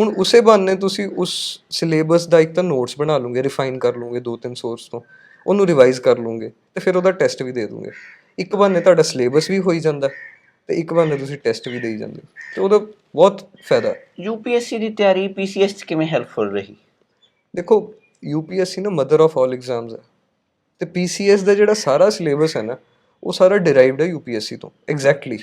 ਹੁਣ ਉਸੇ ਬਹਾਨੇ ਤੁਸੀਂ ਉਸ ਸਿਲੇਬਸ ਦਾ ਇੱਕ ਤਾਂ ਨੋਟਸ ਬਣਾ ਲਓਗੇ ਰਿਫਾਈਨ ਕਰ ਲਓਗੇ ਦੋ ਤਿੰਨ ਸੋਰਸ ਤੋਂ ਉਹਨੂੰ ਰਿਵਾਈਜ਼ ਕਰ ਲਓਗੇ ਤੇ ਫਿਰ ਉਹਦਾ ਟੈਸਟ ਵੀ ਦੇ ਦੋਗੇ ਇੱਕ ਬਹਾਨੇ ਤੁਹਾਡਾ ਸਿਲੇਬਸ ਵੀ ਹੋਈ ਜਾਂਦਾ ਤੇ ਇੱਕ ਬਹਾਨੇ ਤੁਸੀਂ ਟੈਸਟ ਵੀ ਦੇਈ ਜਾਂਦੇ ਤੇ ਉਹਦਾ ਬਹੁਤ ਫਾਇਦਾ। ਯੂਪੀਐਸਸੀ ਦੀ ਤਿਆਰੀ ਪੀਸੀਐਸ ਚ ਕਿਵੇਂ ਹੈਲਪਫੁਲ ਰਹੀ? ਦੇਖੋ ਯੂਪੀਐਸਸੀ ਨਾ ਮਦਰ ਆਫ ਆਲ ਐਗਜ਼ਾਮਸ ਹੈ। ਤੇ ਪੀਸੀਐਸ ਦਾ ਜਿਹੜਾ ਸਾਰਾ ਸਿਲੇਬਸ ਹੈ ਨਾ ਉਹ ਸਾਰਾ ਡਿਰਾਈਵਡ ਹੈ ਯੂਪੀਐਸਸੀ ਤੋਂ ਐਗਜ਼ੈਕਟਲੀ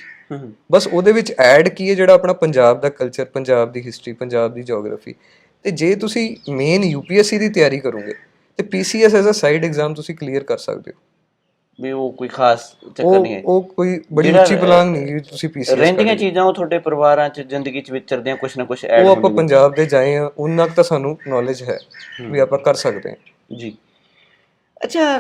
ਬਸ ਉਹਦੇ ਵਿੱਚ ਐਡ ਕੀ ਹੈ ਜਿਹੜਾ ਆਪਣਾ ਪੰਜਾਬ ਦਾ ਕਲਚਰ ਪੰਜਾਬ ਦੀ ਹਿਸਟਰੀ ਪੰਜਾਬ ਦੀ ਜੀਓਗ੍ਰਾਫੀ ਤੇ ਜੇ ਤੁਸੀਂ ਮੇਨ ਯੂਪੀਐਸਸੀ ਦੀ ਤਿਆਰੀ ਕਰੋਗੇ ਤੇ PCS as a side exam ਤੁਸੀਂ ਕਲੀਅਰ ਕਰ ਸਕਦੇ ਹੋ। ਵੀ ਉਹ ਕੋਈ ਖਾਸ ਚੱਕਰ ਨਹੀਂ ਹੈ। ਉਹ ਕੋਈ ਬੜੀ ਉੱਚੀ ਪਲਾਂਗ ਨਹੀਂ ਕਿ ਤੁਸੀਂ ਪੀਸੀਐਸ ਰਹਿੰਦੀਆਂ ਚੀਜ਼ਾਂ ਉਹ ਤੁਹਾਡੇ ਪਰਿਵਾਰਾਂ ਚ ਜ਼ਿੰਦਗੀ ਚ ਵਿਚਰਦੀਆਂ ਕੁਛ ਨਾ ਕੁਛ ਐਡ ਉਹ ਆਪਾਂ ਪੰਜਾਬ ਦੇ ਜਾਏ ਆ ਉਹਨਾਂ ਤੱਕ ਤਾਂ ਸਾਨੂੰ ਨੌਲੇਜ ਹੈ। ਵੀ ਆਪਾਂ ਕਰ ਸਕਦੇ ਹਾਂ। ਜੀ। ਅੱਛਾ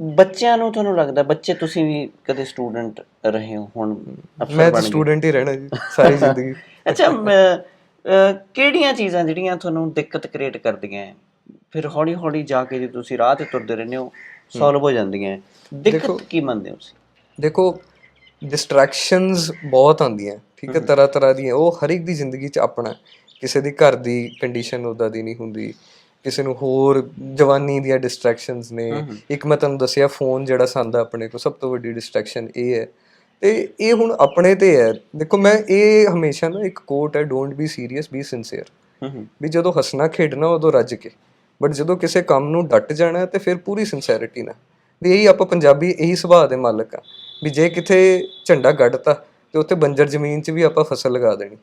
ਬੱਚਿਆਂ ਨੂੰ ਤੁਹਾਨੂੰ ਲੱਗਦਾ ਬੱਚੇ ਤੁਸੀਂ ਵੀ ਕਦੇ ਸਟੂਡੈਂਟ ਰਹੇ ਹੋ? ਹੁਣ ਅਫਸਰ ਮੈਂ ਤਾਂ ਗਏ। ਸਟੂਡੈਂਟ ਹੀ ਰਹਿਣਾ ਜੀ ਸਾਰੀ ਜ਼ਿੰਦਗੀ। ਅੱਛਾ ਮ- ਅਹ, ਕਿਹੜੀਆਂ ਚੀਜ਼ਾਂ ਜਿਹੜੀਆਂ ਤੁਹਾਨੂੰ ਦਿੱਕਤ ਕ੍ਰੀਏਟ ਕਰਦੀਆਂ ਹੈ? ਫਿਰ ਹੌਲੀ ਹੌਲੀ ਜਾ ਕੇ ਜੇ ਤੁਸੀਂ ਰਾਹ ਤੇ ਤੁਰਦੇ ਰਹਿੰਦੇ ਹੋ ਸੋਲਵ ਹੋ ਜਾਂਦੀਆਂ ਹੈ। ਦਿੱਕਤ ਕੀ ਮੰਨਦੇ ਹੋ ਤੁਸੀਂ? ਦੇਖੋ ਡਿਸਟਰੈਕਸ਼ਨਸ ਬਹੁਤ ਆਉਂਦੀਆਂ ਠੀਕ ਹੈ ਤਰ੍ਹਾਂ ਤਰ੍ਹਾਂ ਦੀਆਂ। ਉਹ ਹਰ ਇੱਕ ਦੀ ਜ਼ਿੰਦਗੀ 'ਚ ਆਪਣਾ ਹੈ। ਕਿਸੇ ਦੀ ਘਰ ਦੀ ਕੰਡੀਸ਼ਨ ਉਦਾਂ ਦੀ ਨਹੀਂ ਹੁੰਦੀ। ਕਿਸੇ ਨੂੰ ਹੋਰ ਜਵਾਨੀ ਦੀਆਂ ਡਿਸਟਰੈਕਸ਼ਨਸ ਨੇ। ਇੱਕ ਮੈਂ ਤੁਹਾਨੂੰ ਦੱਸਿਆ ਫੋਨ ਜਿਹੜਾ ਸੰਦਾ ਆਪਣੇ ਕੋਲ ਸਭ ਤੋਂ ਵੱਡੀ ਡਿਸਟਰੈਕਸ਼ਨ ਇਹ ਹੈ। ਤੇ ਇਹ ਹੁਣ ਆਪਣੇ ਤੇ ਹੈ। ਦੇਖੋ ਮੈਂ ਇਹ ਹਮੇਸ਼ਾ ਨਾ ਇੱਕ ਕੋਟ ਹੈ ਡੋਂਟ ਬੀ ਸੀਰੀਅਸ ਬੀ ਹੂੰ ਵੀ ਜਦੋਂ ਹੱਸਣਾ ਖੇਡਣਾ ਉਦੋਂ ਰੱਜ ਕੇ। ਬਟ ਜਦੋਂ ਕਿਸੇ ਕੰਮ ਨੂੰ ਡਟ ਜਾਣਾ ਤੇ ਫਿਰ ਪੂਰੀ ਸਿੰਸੈਰਿਟੀ ਨਾਲ। ਵੀ ਇਹੀ ਆਪਾਂ ਪੰਜਾਬੀ ਇਹੀ ਸੁਭਾਅ ਦੇ ਮਾਲਕ ਆ ਵੀ ਜੇ ਕਿਥੇ ਝੰਡਾ ਗੱਡਤਾ ਤੇ ਉੱਥੇ ਬੰਜਰ ਜ਼ਮੀਨ 'ਚ ਵੀ ਆਪਾਂ ਫਸਲ ਲਗਾ ਦੇਣੀ।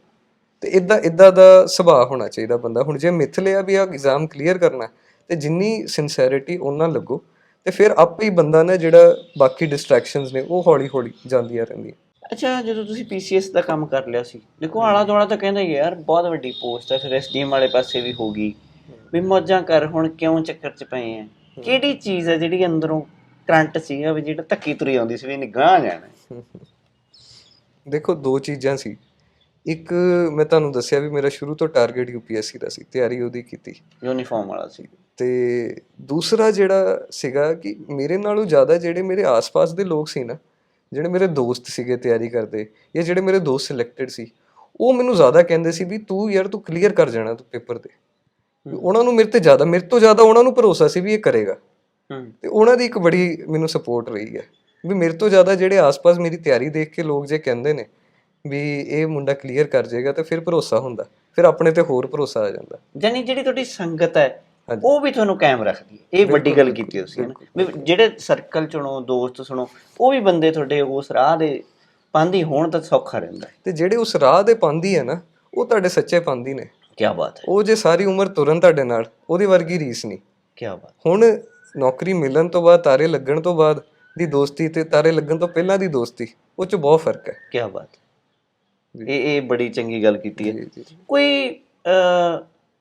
ਤੇ ਇਦਾਂ ਇਦਾਂ ਦਾ ਸੁਭਾਅ ਹੋਣਾ ਚਾਹੀਦਾ ਬੰਦਾ। ਹੁਣ ਜੇ ਮਿੱਥ ਲਿਆ ਵੀ ਆ ਐਗਜ਼ਾਮ ਕਲੀਅਰ ਕਰਨਾ ਤੇ ਜਿੰਨੀ ਸਿੰਸੈਰਿਟੀ ਉਹਨਾਂ ਲੱਗੋ ਤੇ ਫਿਰ ਆਪੇ ਹੀ ਬੰਦਾ ਨਾ ਜਿਹੜਾ ਬਾਕੀ ਡਿਸਟਰੈਕਸ਼ਨਸ ਨੇ ਉਹ ਹੌਲੀ ਹੌਲੀ ਜਾਂਦੀਆਂ ਰਹਿੰਦੀਆਂ। ਅੱਛਾ ਜਦੋਂ ਤੁਸੀਂ ਪੀਸੀਐਸ ਦਾ ਕੰਮ ਕਰ ਲਿਆ ਸੀ ਦੇਖੋ ਆਲਾ ਦੁਆਲਾ ਤਾਂ ਕਹਿੰਦਾ ਯਾਰ ਬਹੁਤ ਵੱਡੀ ਪੋਸਟ ਹੈ ਫਿਰ ਐਸਡੀਐਮ ਵਾਲੇ ਪਾਸੇ ਵੀ ਹੋਗੀ ਵੀ ਮੌਜਾਂ ਕਰ ਹੁਣ ਕਿਉਂ ਚੱਕਰ ਚ ਪਏ ਆ? ਕਿਹੜੀ ਚੀਜ਼ ਹੈ ਜਿਹੜੀ ਅੰਦਰੋਂ ਕਰੰਟ ਸੀਗਾ ਵੀ ਜਿਹੜਾ ਧੱਕੀ ਤੁਰੀ ਆਉਂਦੀ ਸੀ ਵੀ ਨਿਗਾਹ ਜਾਣਾ? ਦੇਖੋ ਦੋ ਚੀਜ਼ਾਂ ਸੀ। ਇੱਕ ਮੈਂ ਤੁਹਾਨੂੰ ਦੱਸਿਆ ਵੀ ਮੇਰਾ ਸ਼ੁਰੂ ਤੋਂ ਟਾਰਗੇਟ ਯੂਪੀਐਸਸੀ ਦਾ ਸੀ ਤਿਆਰੀ ਉਹਦੀ ਕੀਤੀ। ਯੂਨੀਫਾਰਮ ਵਾਲਾ ਸੀ। ਤੇ ਦੂਸਰਾ ਜਿਹੜਾ ਸੀਗਾ ਕਿ ਮੇਰੇ ਨਾਲੋਂ ਜ਼ਿਆਦਾ ਜਿਹੜੇ ਮੇਰੇ ਆਸ-ਪਾਸ ਦੇ ਲੋਕ ਸੀ ਨਾ ਜਿਹੜੇ ਮੇਰੇ ਦੋਸਤ ਸੀਗੇ ਤਿਆਰੀ ਕਰਦੇ ਜਾਂ ਜਿਹੜੇ ਮੇਰੇ ਦੋਸਤ ਸਿਲੈਕਟਡ ਸੀ ਉਹ ਮੈਨੂੰ ਜ਼ਿਆਦਾ ਕਹਿੰਦੇ ਸੀ ਵੀ ਤੂੰ ਯਾਰ ਤੂੰ ਕਲੀਅਰ ਕਰ ਜਾਣਾ ਤੂੰ ਪੇਪਰ ਤੇ। ਉਹਨਾਂ ਨੂੰ ਮੇਰੇ ਤੇ ਜ਼ਿਆਦਾ ਮੇਰੇ ਤੋਂ ਜ਼ਿਆਦਾ ਉਹਨਾਂ ਨੂੰ ਭਰੋਸਾ ਸੀ ਵੀ ਇਹ ਕਰੇਗਾ। ਤੇ ਉਹਨਾਂ ਦੀ ਇੱਕ ਬੜੀ ਮੈਨੂੰ ਸਪੋਰਟ ਰਹੀ ਹੈ। ਵੀ ਮੇਰੇ ਤੋਂ ਜ਼ਿਆਦਾ ਜਿਹੜੇ ਆਸ-ਪਾਸ ਮੇਰੀ ਤਿਆਰੀ ਦੇਖ ਕੇ ਲੋਕ ਜੇ ਕਹਿੰਦੇ ਨੇ ਵੀ ਇਹ ਮੁੰਡਾ ਕਲੀਅਰ ਕਰ ਜਾਏਗਾ ਤੇ ਫਿਰ ਭਰੋਸਾ ਹੁੰਦਾ ਫਿਰ ਆਪਣੇ ਤੇ ਹੋਰ ਭਰੋਸਾ ਆ ਜਾਂਦਾ। ਜਾਨੀ ਜਿਹੜੀ ਤੁਹਾਡੀ ਸੰਗਤ ਹੈ। ਉਹ ਵੀ ਤੁਹਾਨੂੰ ਕਾਇਮ ਰੱਖਦੀ ਹੈ। ਇਹ ਵੱਡੀ ਗੱਲ ਕੀਤੀ ਤੁਸੀਂ ਨਾ ਵੀ ਜਿਹੜੇ ਸਰਕਲ ਚੁਣੋ ਦੋਸਤ ਸੁਣੋ ਉਹ ਵੀ ਬੰਦੇ ਤੁਹਾਡੇ ਉਸ ਰਾਹ ਦੇ ਪਾਂਦੀ ਹੋਣ ਤਾਂ ਸੌਖਾ ਰਹਿੰਦਾ ਤੇ ਜਿਹੜੇ ਉਸ ਰਾਹ ਦੇ ਪਾਂਦੀ ਹੈ ਨਾ ਉਹ ਤੁਹਾਡੇ ਸੱਚੇ ਪਾਂਦੀ ਨੇ। ਕੀ ਬਾਤ ਹੈ। ਉਹ ਜੇ ਸਾਰੀ ਉਮਰ ਤੁਰਨ ਤੁਹਾਡੇ ਨਾਲ ਉਹਦੀ ਵਰਗੀ ਰੀਸ ਨਹੀਂ। ਕੀ ਬਾਤ ਹੁਣ ਨੌਕਰੀ ਮਿਲਣ ਤੋਂ ਬਾਅਦ ਤਾਰੇ ਲੱਗਣ ਤੋਂ ਬਾਅਦ ਦੀ ਦੋਸਤੀ ਤੇ ਤਾਰੇ ਲੱਗਣ ਤੋਂ ਪਹਿਲਾਂ ਦੀ ਦੋਸਤੀ ਉਹ ਚ ਬਹੁਤ ਫ਼ਰਕ ਹੈ। ਕੀ ਬਾਤ ਇਹ ਇਹ ਬੜੀ ਚੰਗੀ ਗੱਲ ਕੀਤੀ ਹੈ। ਜੀ, ਜੀ। ਕੋਈ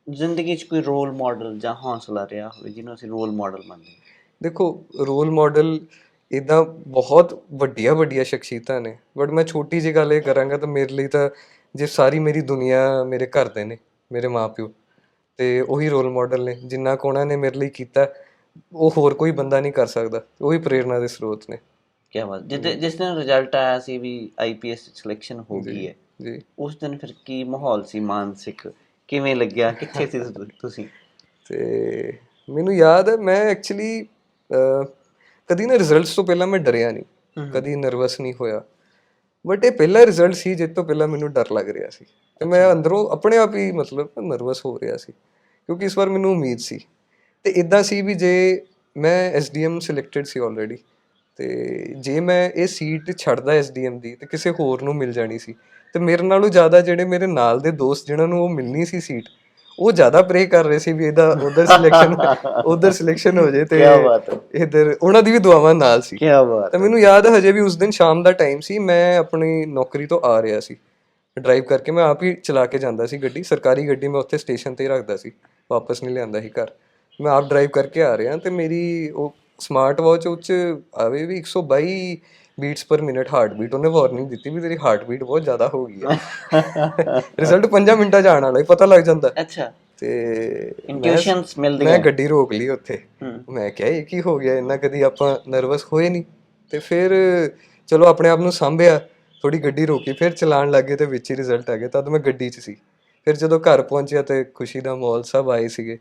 ਜ਼ਿੰਦਗੀ 'ਚ ਕੋਈ ਰੋਲ ਮਾਡਲ ਜਾਂ ਹੌਸਲਾ ਰਿਹਾ ਹੋਵੇ ਜਿਹਨੂੰ ਅਸੀਂ ਰੋਲ ਮਾਡਲ ਮੰਨਦੇ ਦੇਖੋ ਰੋਲ ਮਾਡਲ ਇਦਾਂ ਬਹੁਤ ਵੱਡੀਆਂ ਵੱਡੀਆਂ ਸ਼ਖਸੀਅਤਾਂ ਨੇ। ਬਟ ਮੈਂ ਛੋਟੀ ਜਿਹੀ ਗੱਲ ਇਹ ਕਰਾਂਗਾ ਤਾਂ ਮੇਰੇ ਲਈ ਤਾਂ ਜੇ ਸਾਰੀ ਮੇਰੀ ਦੁਨੀਆ ਮੇਰੇ ਘਰ ਦੇ ਨੇ ਮੇਰੇ ਮਾਪਿਓ ਤੇ ਉਹੀ ਰੋਲ ਮਾਡਲ ਨੇ। ਜਿੰਨਾ ਕੁ ਉਹਨਾਂ ਨੇ ਮੇਰੇ ਲਈ ਕੀਤਾ ਉਹ ਹੋਰ ਕੋਈ ਬੰਦਾ ਨਹੀਂ ਕਰ ਸਕਦਾ। ਉਹੀ ਪ੍ਰੇਰਣਾ ਦੇ ਸਰੋਤ ਨੇ। ਕੀ ਬਾਤ ਜਿਸ ਦਿਨ- ਜਿਸ ਦਿਨ ਰਿਜ਼ਲਟ ਆਇਆ ਸੀ ਵੀ ਆਈਪੀਐਸ ਸਿਲੈਕਸ਼ਨ ਹੋ ਗਈ ਹੈ ਜੀ। ਉਸ ਦਿਨ ਫਿਰ ਕੀ ਮਾਹੌਲ ਸੀ ਮਾਨਸਿਕ? ਕਿਵੇਂ ਲੱਗਿਆ? ਕਿੱਥੇ ਸੀ ਤੁਸੀਂ? ਤੇ ਮੈਨੂੰ ਯਾਦ ਹੈ ਮੈਂ ਐਕਚੁਅਲੀ ਕਦੀ ਨਾ ਰਿਜ਼ਲਟਸ ਤੋਂ ਪਹਿਲਾਂ ਮੈਂ ਡਰਿਆ ਨਹੀਂ। ਕਦੀ ਨਰਵਸ ਨਹੀਂ ਹੋਇਆ। ਬਟ ਇਹ ਪਹਿਲਾ ਰਿਜ਼ਲਟ ਸੀ ਜਿਸ ਤੋਂ ਪਹਿਲਾਂ ਮੈਨੂੰ ਡਰ ਲੱਗ ਰਿਹਾ ਸੀ। ਤੇ ਮੈਂ ਅੰਦਰੋਂ ਆਪਣੇ ਆਪ ਹੀ ਮਤਲਬ ਨਰਵਸ ਹੋ ਰਿਹਾ ਸੀ ਕਿਉਂਕਿ ਇਸ ਵਾਰ ਮੈਨੂੰ ਉਮੀਦ ਸੀ। ਤੇ ਇਦਾਂ ਸੀ ਵੀ ਜੇ ਮੈਂ ਐਸਡੀਐਮ ਸਿਲੈਕਟਡ ਸੀ ਆਲਰੇਡੀ ਤੇ ਜੇ ਮੈਂ ਇਹ ਸੀਟ ਛੱਡਦਾ ਐਸਡੀਐਮ ਦੀ ਤੇ ਕਿਸੇ ਹੋਰ ਨੂੰ ਮਿਲ ਜਾਣੀ ਸੀ ਤੇ ਮੇਰੇ ਨਾਲੋਂ ਜ਼ਿਆਦਾ ਜਿਹੜੇ ਮੇਰੇ ਨਾਲ ਦੇ ਦੋਸਤ ਜਿਨ੍ਹਾਂ ਨੂੰ ਉਹ ਮਿਲਣੀ ਸੀ ਸੀਟ ਉਹ ਜ਼ਿਆਦਾ ਪ੍ਰੇ ਕਰ ਰਹੇ ਸੀ ਵੀ ਇਹਦਾ ਉਧਰ ਸਿਲੈਕਸ਼ਨ ਉਧਰ ਸਿਲੈਕਸ਼ਨ ਹੋ ਜੇ ਤੇ ਕਿਆ ਬਾਤ ਹੈ। ਇਧਰ ਉਹਨਾਂ ਦੀ ਵੀ ਦੁਆਵਾਂ ਨਾਲ ਸੀ। ਕੀ ਬਾਤ ਤਾਂ ਮੈਨੂੰ ਯਾਦ ਹੈ ਹਜੇ ਵੀ ਉਸ ਦਿਨ ਸ਼ਾਮ ਦਾ ਟਾਈਮ ਸੀ ਮੈਂ ਆਪਣੀ ਨੌਕਰੀ ਤੋਂ ਆ ਰਿਹਾ ਸੀ। ਡਰਾਈਵ ਕਰਕੇ ਮੈਂ ਆਪ ਹੀ ਚਲਾ ਕੇ ਜਾਂਦਾ ਸੀ ਗੱਡੀ ਸਰਕਾਰੀ ਗੱਡੀ ਮੈਂ ਉੱਥੇ ਸਟੇਸ਼ਨ ਤੇ ਹੀ ਰੱਖਦਾ ਸੀ ਵਾਪਸ ਨਹੀਂ ਲਿਆਂਦਾ ਸੀ ਘਰ। ਮੈਂ ਆਪ ਡਰਾਈਵ ਕਰਕੇ ਆ ਰਿਹਾ ਤੇ ਮੇਰੀ ਉਹ ਸਮਾਰਟ ਵਾਚ ਉੱਚ ਆਵੇ ਵੀ 122 beats per minute heart beat ਉਹਨੇ ਵਾਰਨਿੰਗ ਦਿੱਤੀ ਵੀ ਤੇਰੀ ਹਾਰਟ ਬੀਟ ਬਹੁਤ ਜ਼ਿਆਦਾ ਹੋ ਗਈ ਹੈ ਰਿਜ਼ਲਟ 5 ਮਿੰਟਾਂ ਆਉਣ ਵਾਲਾ ਹੀ ਪਤਾ ਲੱਗ ਜਾਂਦਾ। ਅੱਛਾ। ਤੇ ਇੰਟੂਇਸ਼ਨਸ ਮਿਲਦੀਆਂ ਮੈਂ ਗੱਡੀ ਰੋਕ ਲਈ ਉੱਥੇ। ਮੈਂ ਕਿਹਾ ਇਹ ਕੀ ਹੋ ਗਿਆ? ਇੰਨਾ ਕਦੀ ਆਪਾਂ ਨਰਵਸ ਹੋਏ ਨਹੀਂ ਤੇ ਫਿਰ ਚਲੋ ਆਪਣੇ ਆਪ ਨੂੰ ਸੰਭਿਆ ਥੋੜੀ ਗੱਡੀ ਰੋਕੀ ਫਿਰ ਚਲਾਉਣ ਲੱਗੇ ਤੇ ਵਿੱਚ ਹੀ ਰਿਜ਼ਲਟ ਆ ਗਿਆ। ਤਦ ਮੈਂ ਗੱਡੀ 'ਚ ਸੀ। ਫਿਰ ਜਦੋਂ ਘਰ ਪਹੁੰਚਿਆ ਤੇ ਖੁਸ਼ੀ ਦਾ ਮਾਹੌਲ ਸਭ ਆਏ ਸੀਗੇ।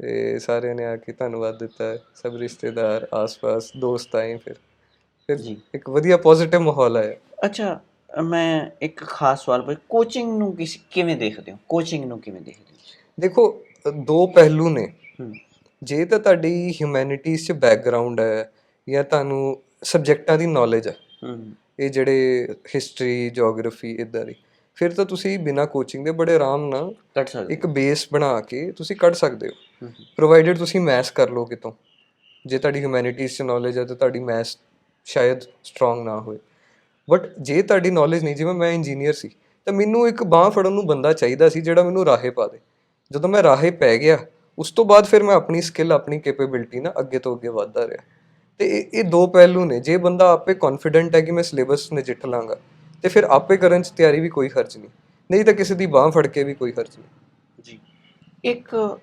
ਤੇ ਸਾਰਿਆਂ ਨੇ ਆ ਕੇ ਧੰਨਵਾਦ ਦਿੱਤਾ। ਸਭ ਰਿਸ਼ਤੇਦਾਰ ਆਸ-ਪਾਸ ਦੋਸਤ ਆਏ ਫਿਰ। ਫਿਰ ਜੀ। ਇੱਕ ਵਧੀਆ ਪੋਜ਼ਿਟਿਵ ਮਾਹੌਲ ਆਇਆ। ਅੱਛਾ ਮੈਂ ਇੱਕ ਖਾਸ ਸਵਾਲ ਪੁੱਛ ਕੋਚਿੰਗ ਨੂੰ ਕਿਸ ਕਿਵੇਂ ਦੇਖਦੇ ਹੋ? ਕੋਚਿੰਗ ਨੂੰ ਕਿਵੇਂ ਦੇਖਦੇ ਹੋ? ਦੇਖੋ ਦੋ ਪਹਿਲੂ ਨੇ। ਜੇ ਤਾਂ ਤੁਹਾਡੀ ਹਿਊਮੈਨਿਟੀਜ਼ 'ਚ ਬੈਕਗ੍ਰਾਉਂਡ ਹੈ ਜਾਂ ਤੁਹਾਨੂੰ ਸਬਜੈਕਟਾਂ ਦੀ ਨੌਲੇਜ ਹੈ ਇਹ ਜਿਹੜੇ ਹਿਸਟਰੀ ਜੀਓਗ੍ਰਾਫੀ ਇਦਾਂ ਦੀ ਫਿਰ ਤਾਂ ਤੁਸੀਂ ਬਿਨਾਂ ਕੋਚਿੰਗ ਦੇ ਬੜੇ ਆਰਾਮ ਨਾਲ ਇੱਕ ਬੇਸ ਬਣਾ ਕੇ ਤੁਸੀਂ ਕੱਢ ਸਕਦੇ ਹੂੰ। ਪ੍ਰੋਵਾਈਡਡ ਤੁਸੀਂ ਮੈਥਸ ਕਰ ਲਓ ਕਿਤੋਂ। ਜੇ ਤੁਹਾਡੀ ਹਿਊਮੈਨਿਟੀਜ਼ 'ਚ ਨੌਲੇਜ ਹੈ ਤਾਂ ਤੁਹਾਡੀ ਮੈਥ ਸ਼ਾਇਦ ਸਟਰੋਂਗ ਨਾ ਹੋਵੇ ਬਟ ਜੇ ਤੁਹਾਡੀ ਨੌਲੇਜ ਨਹੀਂ, ਜਿਵੇਂ ਮੈਂ ਇੰਜੀਨੀਅਰ ਸੀ, ਤਾਂ ਮੈਨੂੰ ਇੱਕ ਬਾਹ ਫੜਨ ਨੂੰ ਬੰਦਾ ਚਾਹੀਦਾ ਸੀ ਜਿਹੜਾ ਮੈਨੂੰ ਰਾਹੇ ਪਾ ਦੇ। ਜਦੋਂ ਮੈਂ ਰਾਹੇ ਪੈ ਗਿਆ, ਉਸ ਤੋਂ ਬਾਅਦ ਫਿਰ ਮੈਂ ਆਪਣੀ ਸਕਿੱਲ ਆਪਣੀ ਕੈਪੇਬਿਲਿਟੀ ਨਾਲ ਅੱਗੇ ਤੋਂ ਅੱਗੇ ਵਧਦਾ ਰਿਹਾ। ਤੇ ਇਹ ਇਹ ਦੋ ਪਹਿਲੂ ਨੇ। ਜੇ ਬੰਦਾ ਆਪੇ ਕੌਨਫੀਡੈਂਟ ਹੈ ਕਿ ਮੈਂ ਸਿਲੇਬਸ ਨਜਿੱਠ ਲਾਂਗਾ, ਤੇ ਫਿਰ ਆਪੇ ਕਰਨ 'ਚ ਤਿਆਰੀ ਵੀ ਕੋਈ ਖਰਚ ਨਹੀਂ। ਨਹੀਂ ਤਾਂ ਕਿਸੇ ਦੀ ਬਾਹ ਫੜ ਕੇ ਵੀ ਕੋਈ ਖਰਚ ਨਹੀਂ। ਜੀ। ਇੱਕ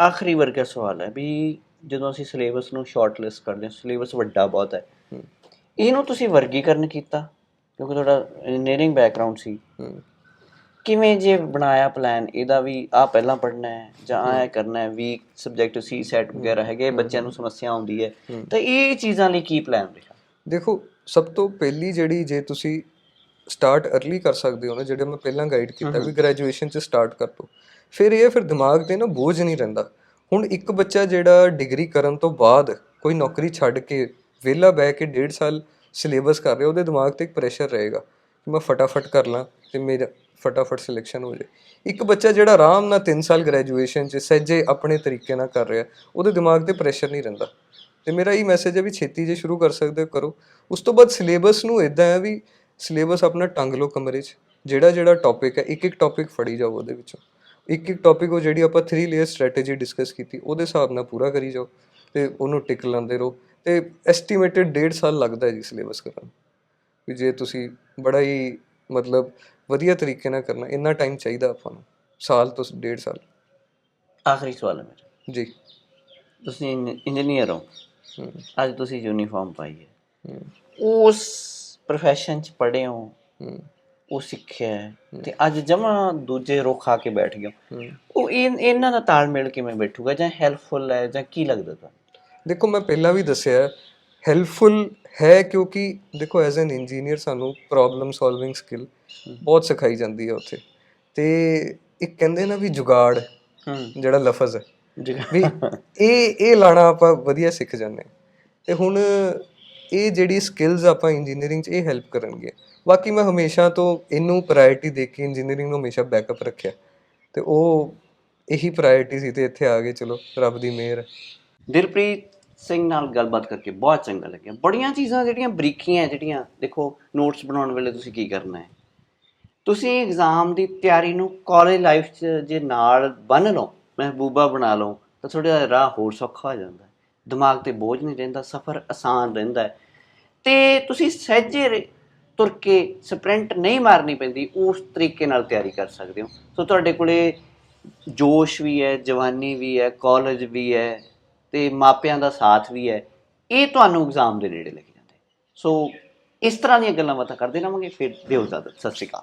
ਆਖਰੀ ਵਰਗਾ ਸਵਾਲ ਹੈ ਵੀ ਜਦੋਂ ਅਸੀਂ ਸਿਲੇਬਸ ਨੂੰ ਸ਼ਾਰਟ ਲਿਸਟ ਕਰਦੇ ਹਾਂ ਸਿਲੇਬਸ ਵੱਡਾ ਬਹੁਤ ਹੈ। ਇਹਨੂੰ ਤੁਸੀਂ ਵਰਗੀਕਰਨ ਕੀਤਾ ਕਿਉਂਕਿ ਤੁਹਾਡਾ ਇੰਜੀਨੀਅਰਿੰਗ ਬੈਕਗ੍ਰਾਉਂਡ ਸੀ। ਕਿਵੇਂ ਜੇ ਬਣਾਇਆ ਪਲਾਨ ਇਹਦਾ ਵੀ ਆ ਪਹਿਲਾਂ ਪੜ੍ਹਨਾ ਹੈ ਜਾਂ ਆ ਕਰਨਾ ਹੈ ਵੀਕ ਸਬਜੈਕਟ ਸੀ ਸੈਟ ਵਗੈਰਾ ਹੈਗੇ ਬੱਚਿਆਂ ਨੂੰ ਸਮੱਸਿਆ ਆਉਂਦੀ ਹੈ। ਤਾਂ ਇਹ ਚੀਜ਼ਾਂ ਲਈ ਕੀ ਪਲਾਨ ਰਿਹਾ? ਦੇਖੋ ਸਭ ਤੋਂ ਪਹਿਲੀ ਜਿਹੜੀ ਜੇ ਤੁਸੀਂ ਸਟਾਰਟ अर्ਲੀ ਕਰ ਸਕਦੇ ਹੋ ਨਾ ਜਿਹੜੇ ਮੈਂ ਪਹਿਲਾਂ ਗਾਈਡ ਕੀਤਾ ਵੀ ਗ੍ਰੈਜੂਏਸ਼ਨ ਚ ਸਟਾਰਟ ਕਰ ਲਓ ਫਿਰ ਇਹ ਫਿਰ ਦਿਮਾਗ ਤੇ ਨਾ ਬੋਝ ਨਹੀਂ ਰਹਿੰਦਾ। ਹੁਣ ਇੱਕ ਬੱਚਾ ਜਿਹੜਾ ਡਿਗਰੀ ਕਰਨ ਤੋਂ ਬਾਅਦ ਕੋਈ ਨੌਕਰੀ ਛੱਡ ਕੇ ਵਿਹਲਾ ਬਹਿ ਕੇ ਡੇਢ ਸਾਲ ਸਿਲੇਬਸ ਕਰ ਰਿਹਾ, ਉਹਦੇ ਦਿਮਾਗ ਤੇ ਇੱਕ ਪ੍ਰੈਸ਼ਰ ਰਹੇਗਾ ਕਿ ਮੈਂ ਫਟਾਫਟ ਕਰ ਲਾਂ ਤੇ ਮੇਰਾ ਫਟਾਫਟ ਸਿਲੈਕਸ਼ਨ ਹੋ ਜਾਏ। ਇੱਕ ਬੱਚਾ ਜਿਹੜਾ ਆਰਾਮ ਨਾਲ 3 ਸਾਲ ਗ੍ਰੈਜੂਏਸ਼ਨ ਚ ਸਹਿਜੇ ਆਪਣੇ ਤਰੀਕੇ ਨਾਲ ਕਰ ਰਿਹਾ, ਉਹਦੇ ਦਿਮਾਗ ਤੇ ਪ੍ਰੈਸ਼ਰ ਨਹੀਂ ਰਹਿੰਦਾ। ਤੇ ਮੇਰਾ ਇਹ ਮੈਸੇਜ ਹੈ ਵੀ ਛੇਤੀ ਜੇ ਸ਼ੁਰੂ ਕਰ ਸਕਦੇ ਹੋ, ਕਰੋ। ਉਸ ਤੋਂ ਬਾਅਦ ਸਿਲੇਬਸ ਨੂੰ ਇਦਾਂ ਹੈ ਵੀ ਸਿਲੇਬਸ ਆਪਣਾ ਟੰਗ ਲਓ ਕਮਰੇ 'ਚ ਜਿਹੜਾ ਜਿਹੜਾ ਟੌਪਿਕ ਹੈ ਇੱਕ ਇੱਕ ਟੌਪਿਕ ਫੜੀ ਜਾਓ ਉਹਦੇ ਵਿੱਚੋਂ। ਇੱਕ ਇੱਕ ਟੌਪਿਕ ਉਹ ਜਿਹੜੀ ਆਪਾਂ 3 ਲੇਅਰ ਸਟ੍ਰੈਟੇਜੀ ਡਿਸਕਸ ਕੀਤੀ ਉਹਦੇ ਹਿਸਾਬ ਨਾਲ ਪੂਰਾ ਕਰੀ ਜਾਓ ਤੇ ਉਹਨੂੰ ਟਿਕ ਲਾਉਂਦੇ ਰਹੋ ਤੇ ਐਸਟੀਮੇਟਡ 1.5 ਸਾਲ ਲੱਗਦਾ ਹੈ ਜੀ ਸਿਲੇਬਸ ਕਰਨ। ਵੀ ਜੇ ਤੁਸੀਂ ਬੜਾ ਹੀ ਮਤਲਬ ਵਧੀਆ ਤਰੀਕੇ ਨਾਲ ਕਰਨਾ ਇੰਨਾ ਟਾਈਮ ਚਾਹੀਦਾ ਆਪਾਂ ਨੂੰ ਸਾਲ ਤੋਂ ਡੇਢ ਸਾਲ। ਆਖਰੀ ਸਵਾਲ ਹੈ ਮੇਰਾ। ਜੀ। ਤੁਸੀਂ ਇੰਜੀਨੀਅਰ ਹੋ। ਅੱਜ ਤੁਸੀਂ ਯੂਨੀਫਾਰਮ ਪਾਈ ਹੈ। ਉਸ profession ਚ ਪੜ੍ਹੇ ਹੂੰ। ਉਹ ਸਿੱਖਿਆ ਹੈ, ਤੇ ਅੱਜ ਜਮਾ ਦੂਜੇ ਰੁੱਖ ਆ ਕੇ ਬੈਠ। ਹੂੰ। ਉਹ ਇਹ ਇਹਨਾਂ ਦਾ ਤਾਲਮੇਲ ਕਿਵੇਂ ਬੈਠੂਗਾ? ਜਾਂ ਹੈਲਪਫੁਲ ਹੈ ਜਾਂ ਕੀ ਲੱਗਦਾ ਤੁਹਾਨੂੰ? ਦੇਖੋ ਮੈਂ ਪਹਿਲਾਂ ਵੀ ਦੱਸਿਆ ਹੈਲਪਫੁਲ ਹੈ ਕਿਉਂਕਿ ਦੇਖੋ ਐਜ਼ ਐਨ ਇੰਜੀਨੀਅਰ ਸਾਨੂੰ ਪ੍ਰੋਬਲਮ ਸੋਲਵਿੰਗ ਸਕਿੱਲ ਬਹੁਤ ਸਿਖਾਈ ਜਾਂਦੀ ਹੈ ਉੱਥੇ। ਤੇ ਇੱਕ ਕਹਿੰਦੇ ਨਾ ਵੀ ਜੁਗਾੜ ਜਿਹੜਾ ਲਫ਼ਜ਼ ਹੈ। ਵੀ ਇਹ ਇਹ ਲਾਣਾ ਆਪਾਂ ਵਧੀਆ ਸਿੱਖ ਜਾਂਦੇ। ਤੇ ਹੁਣ ਇਹ ਜਿਹੜੀ ਸਕਿੱਲਸ ਆਪਾਂ ਇੰਜੀਨੀਅਰਿੰਗ 'ਚ ਇਹ ਹੈਲਪ ਕਰਨਗੇ। ਬਾਕੀ ਮੈਂ ਹਮੇਸ਼ਾ ਤੋਂ ਇਹਨੂੰ ਪ੍ਰਾਇੋਰਟੀ ਦੇ ਕੇ ਇੰਜੀਨੀਅਰਿੰਗ ਨੂੰ ਹਮੇਸ਼ਾ ਬੈਕਅਪ ਰੱਖਿਆ। ਤੇ ਉਹ ਇਹੀ ਪ੍ਰਾਇੋਰਟੀ ਸੀ ਤੇ ਇੱਥੇ ਆ ਗਏ, ਚਲੋ, ਰੱਬ ਦੀ ਮਿਹਰ। ਦਿਲਪ੍ਰੀਤ ਸਿੰਘ ਨਾਲ ਗੱਲਬਾਤ ਕਰਕੇ ਬਹੁਤ ਚੰਗਾ ਲੱਗਿਆ। ਬੜੀਆਂ ਚੀਜ਼ਾਂ ਜਿਹੜੀਆਂ ਬਰੀਕੀਆਂ, ਜਿਹੜੀਆਂ ਦੇਖੋ ਨੋਟਸ ਬਣਾਉਣ ਵੇਲੇ ਤੁਸੀਂ ਕੀ ਕਰਨਾ ਹੈ? ਤੁਸੀਂ ਐਗਜ਼ਾਮ ਦੀ ਤਿਆਰੀ ਨੂੰ ਕਾਲਜ ਲਾਈਫ 'ਚ ਜੇ ਨਾਲ ਬੰਨ ਲਓ, ਮਹਿਬੂਬਾ ਬਣਾ ਲਓ, ਤਾਂ ਥੋੜਾ ਰਾਹ ਹੋਰ ਸੌਖਾ ਹੋ ਜਾਂਦਾ ਦਿਮਾਗ ਤੇ ਬੋਝ ਨਹੀਂ ਰਹਿੰਦਾ, ਸਫ਼ਰ ਆਸਾਨ ਰਹਿੰਦਾ ਹੈ। ਤੇ ਤੁਸੀਂ ਸਹਿਜੇ ਤੁਰ ਕੇ ਸਪ੍ਰਿੰਟ ਨਹੀਂ ਮਾਰਨੀ ਪੈਂਦੀ, ਉਸ ਤਰੀਕੇ ਨਾਲ ਤਿਆਰੀ ਕਰ ਸਕਦੇ ਹੋ। ਸੋ ਤੁਹਾਡੇ ਕੋਲੇ ਜੋਸ਼ ਵੀ ਹੈ, ਜਵਾਨੀ ਵੀ ਹੈ, ਕਾਲਜ ਵੀ ਹੈ, ਤੇ ਮਾਪਿਆਂ ਦਾ ਸਾਥ ਵੀ ਹੈ। ਇਹ ਤੁਹਾਨੂੰ ਐਗਜ਼ਾਮ ਦੇ ਨੇੜੇ ਲੈ ਕੇ ਜਾਂਦੇ। ਸੋ ਇਸ ਤਰ੍ਹਾਂ ਦੀਆਂ ਗੱਲਾਂ ਬਾਤਾਂ ਕਰਦੇ ਰਹਾਂਗੇ, ਫਿਰ ਦਿਓ ਇਜਾਜ਼ਤ। ਸਤਿ ਸ਼੍ਰੀ ਅਕਾਲ।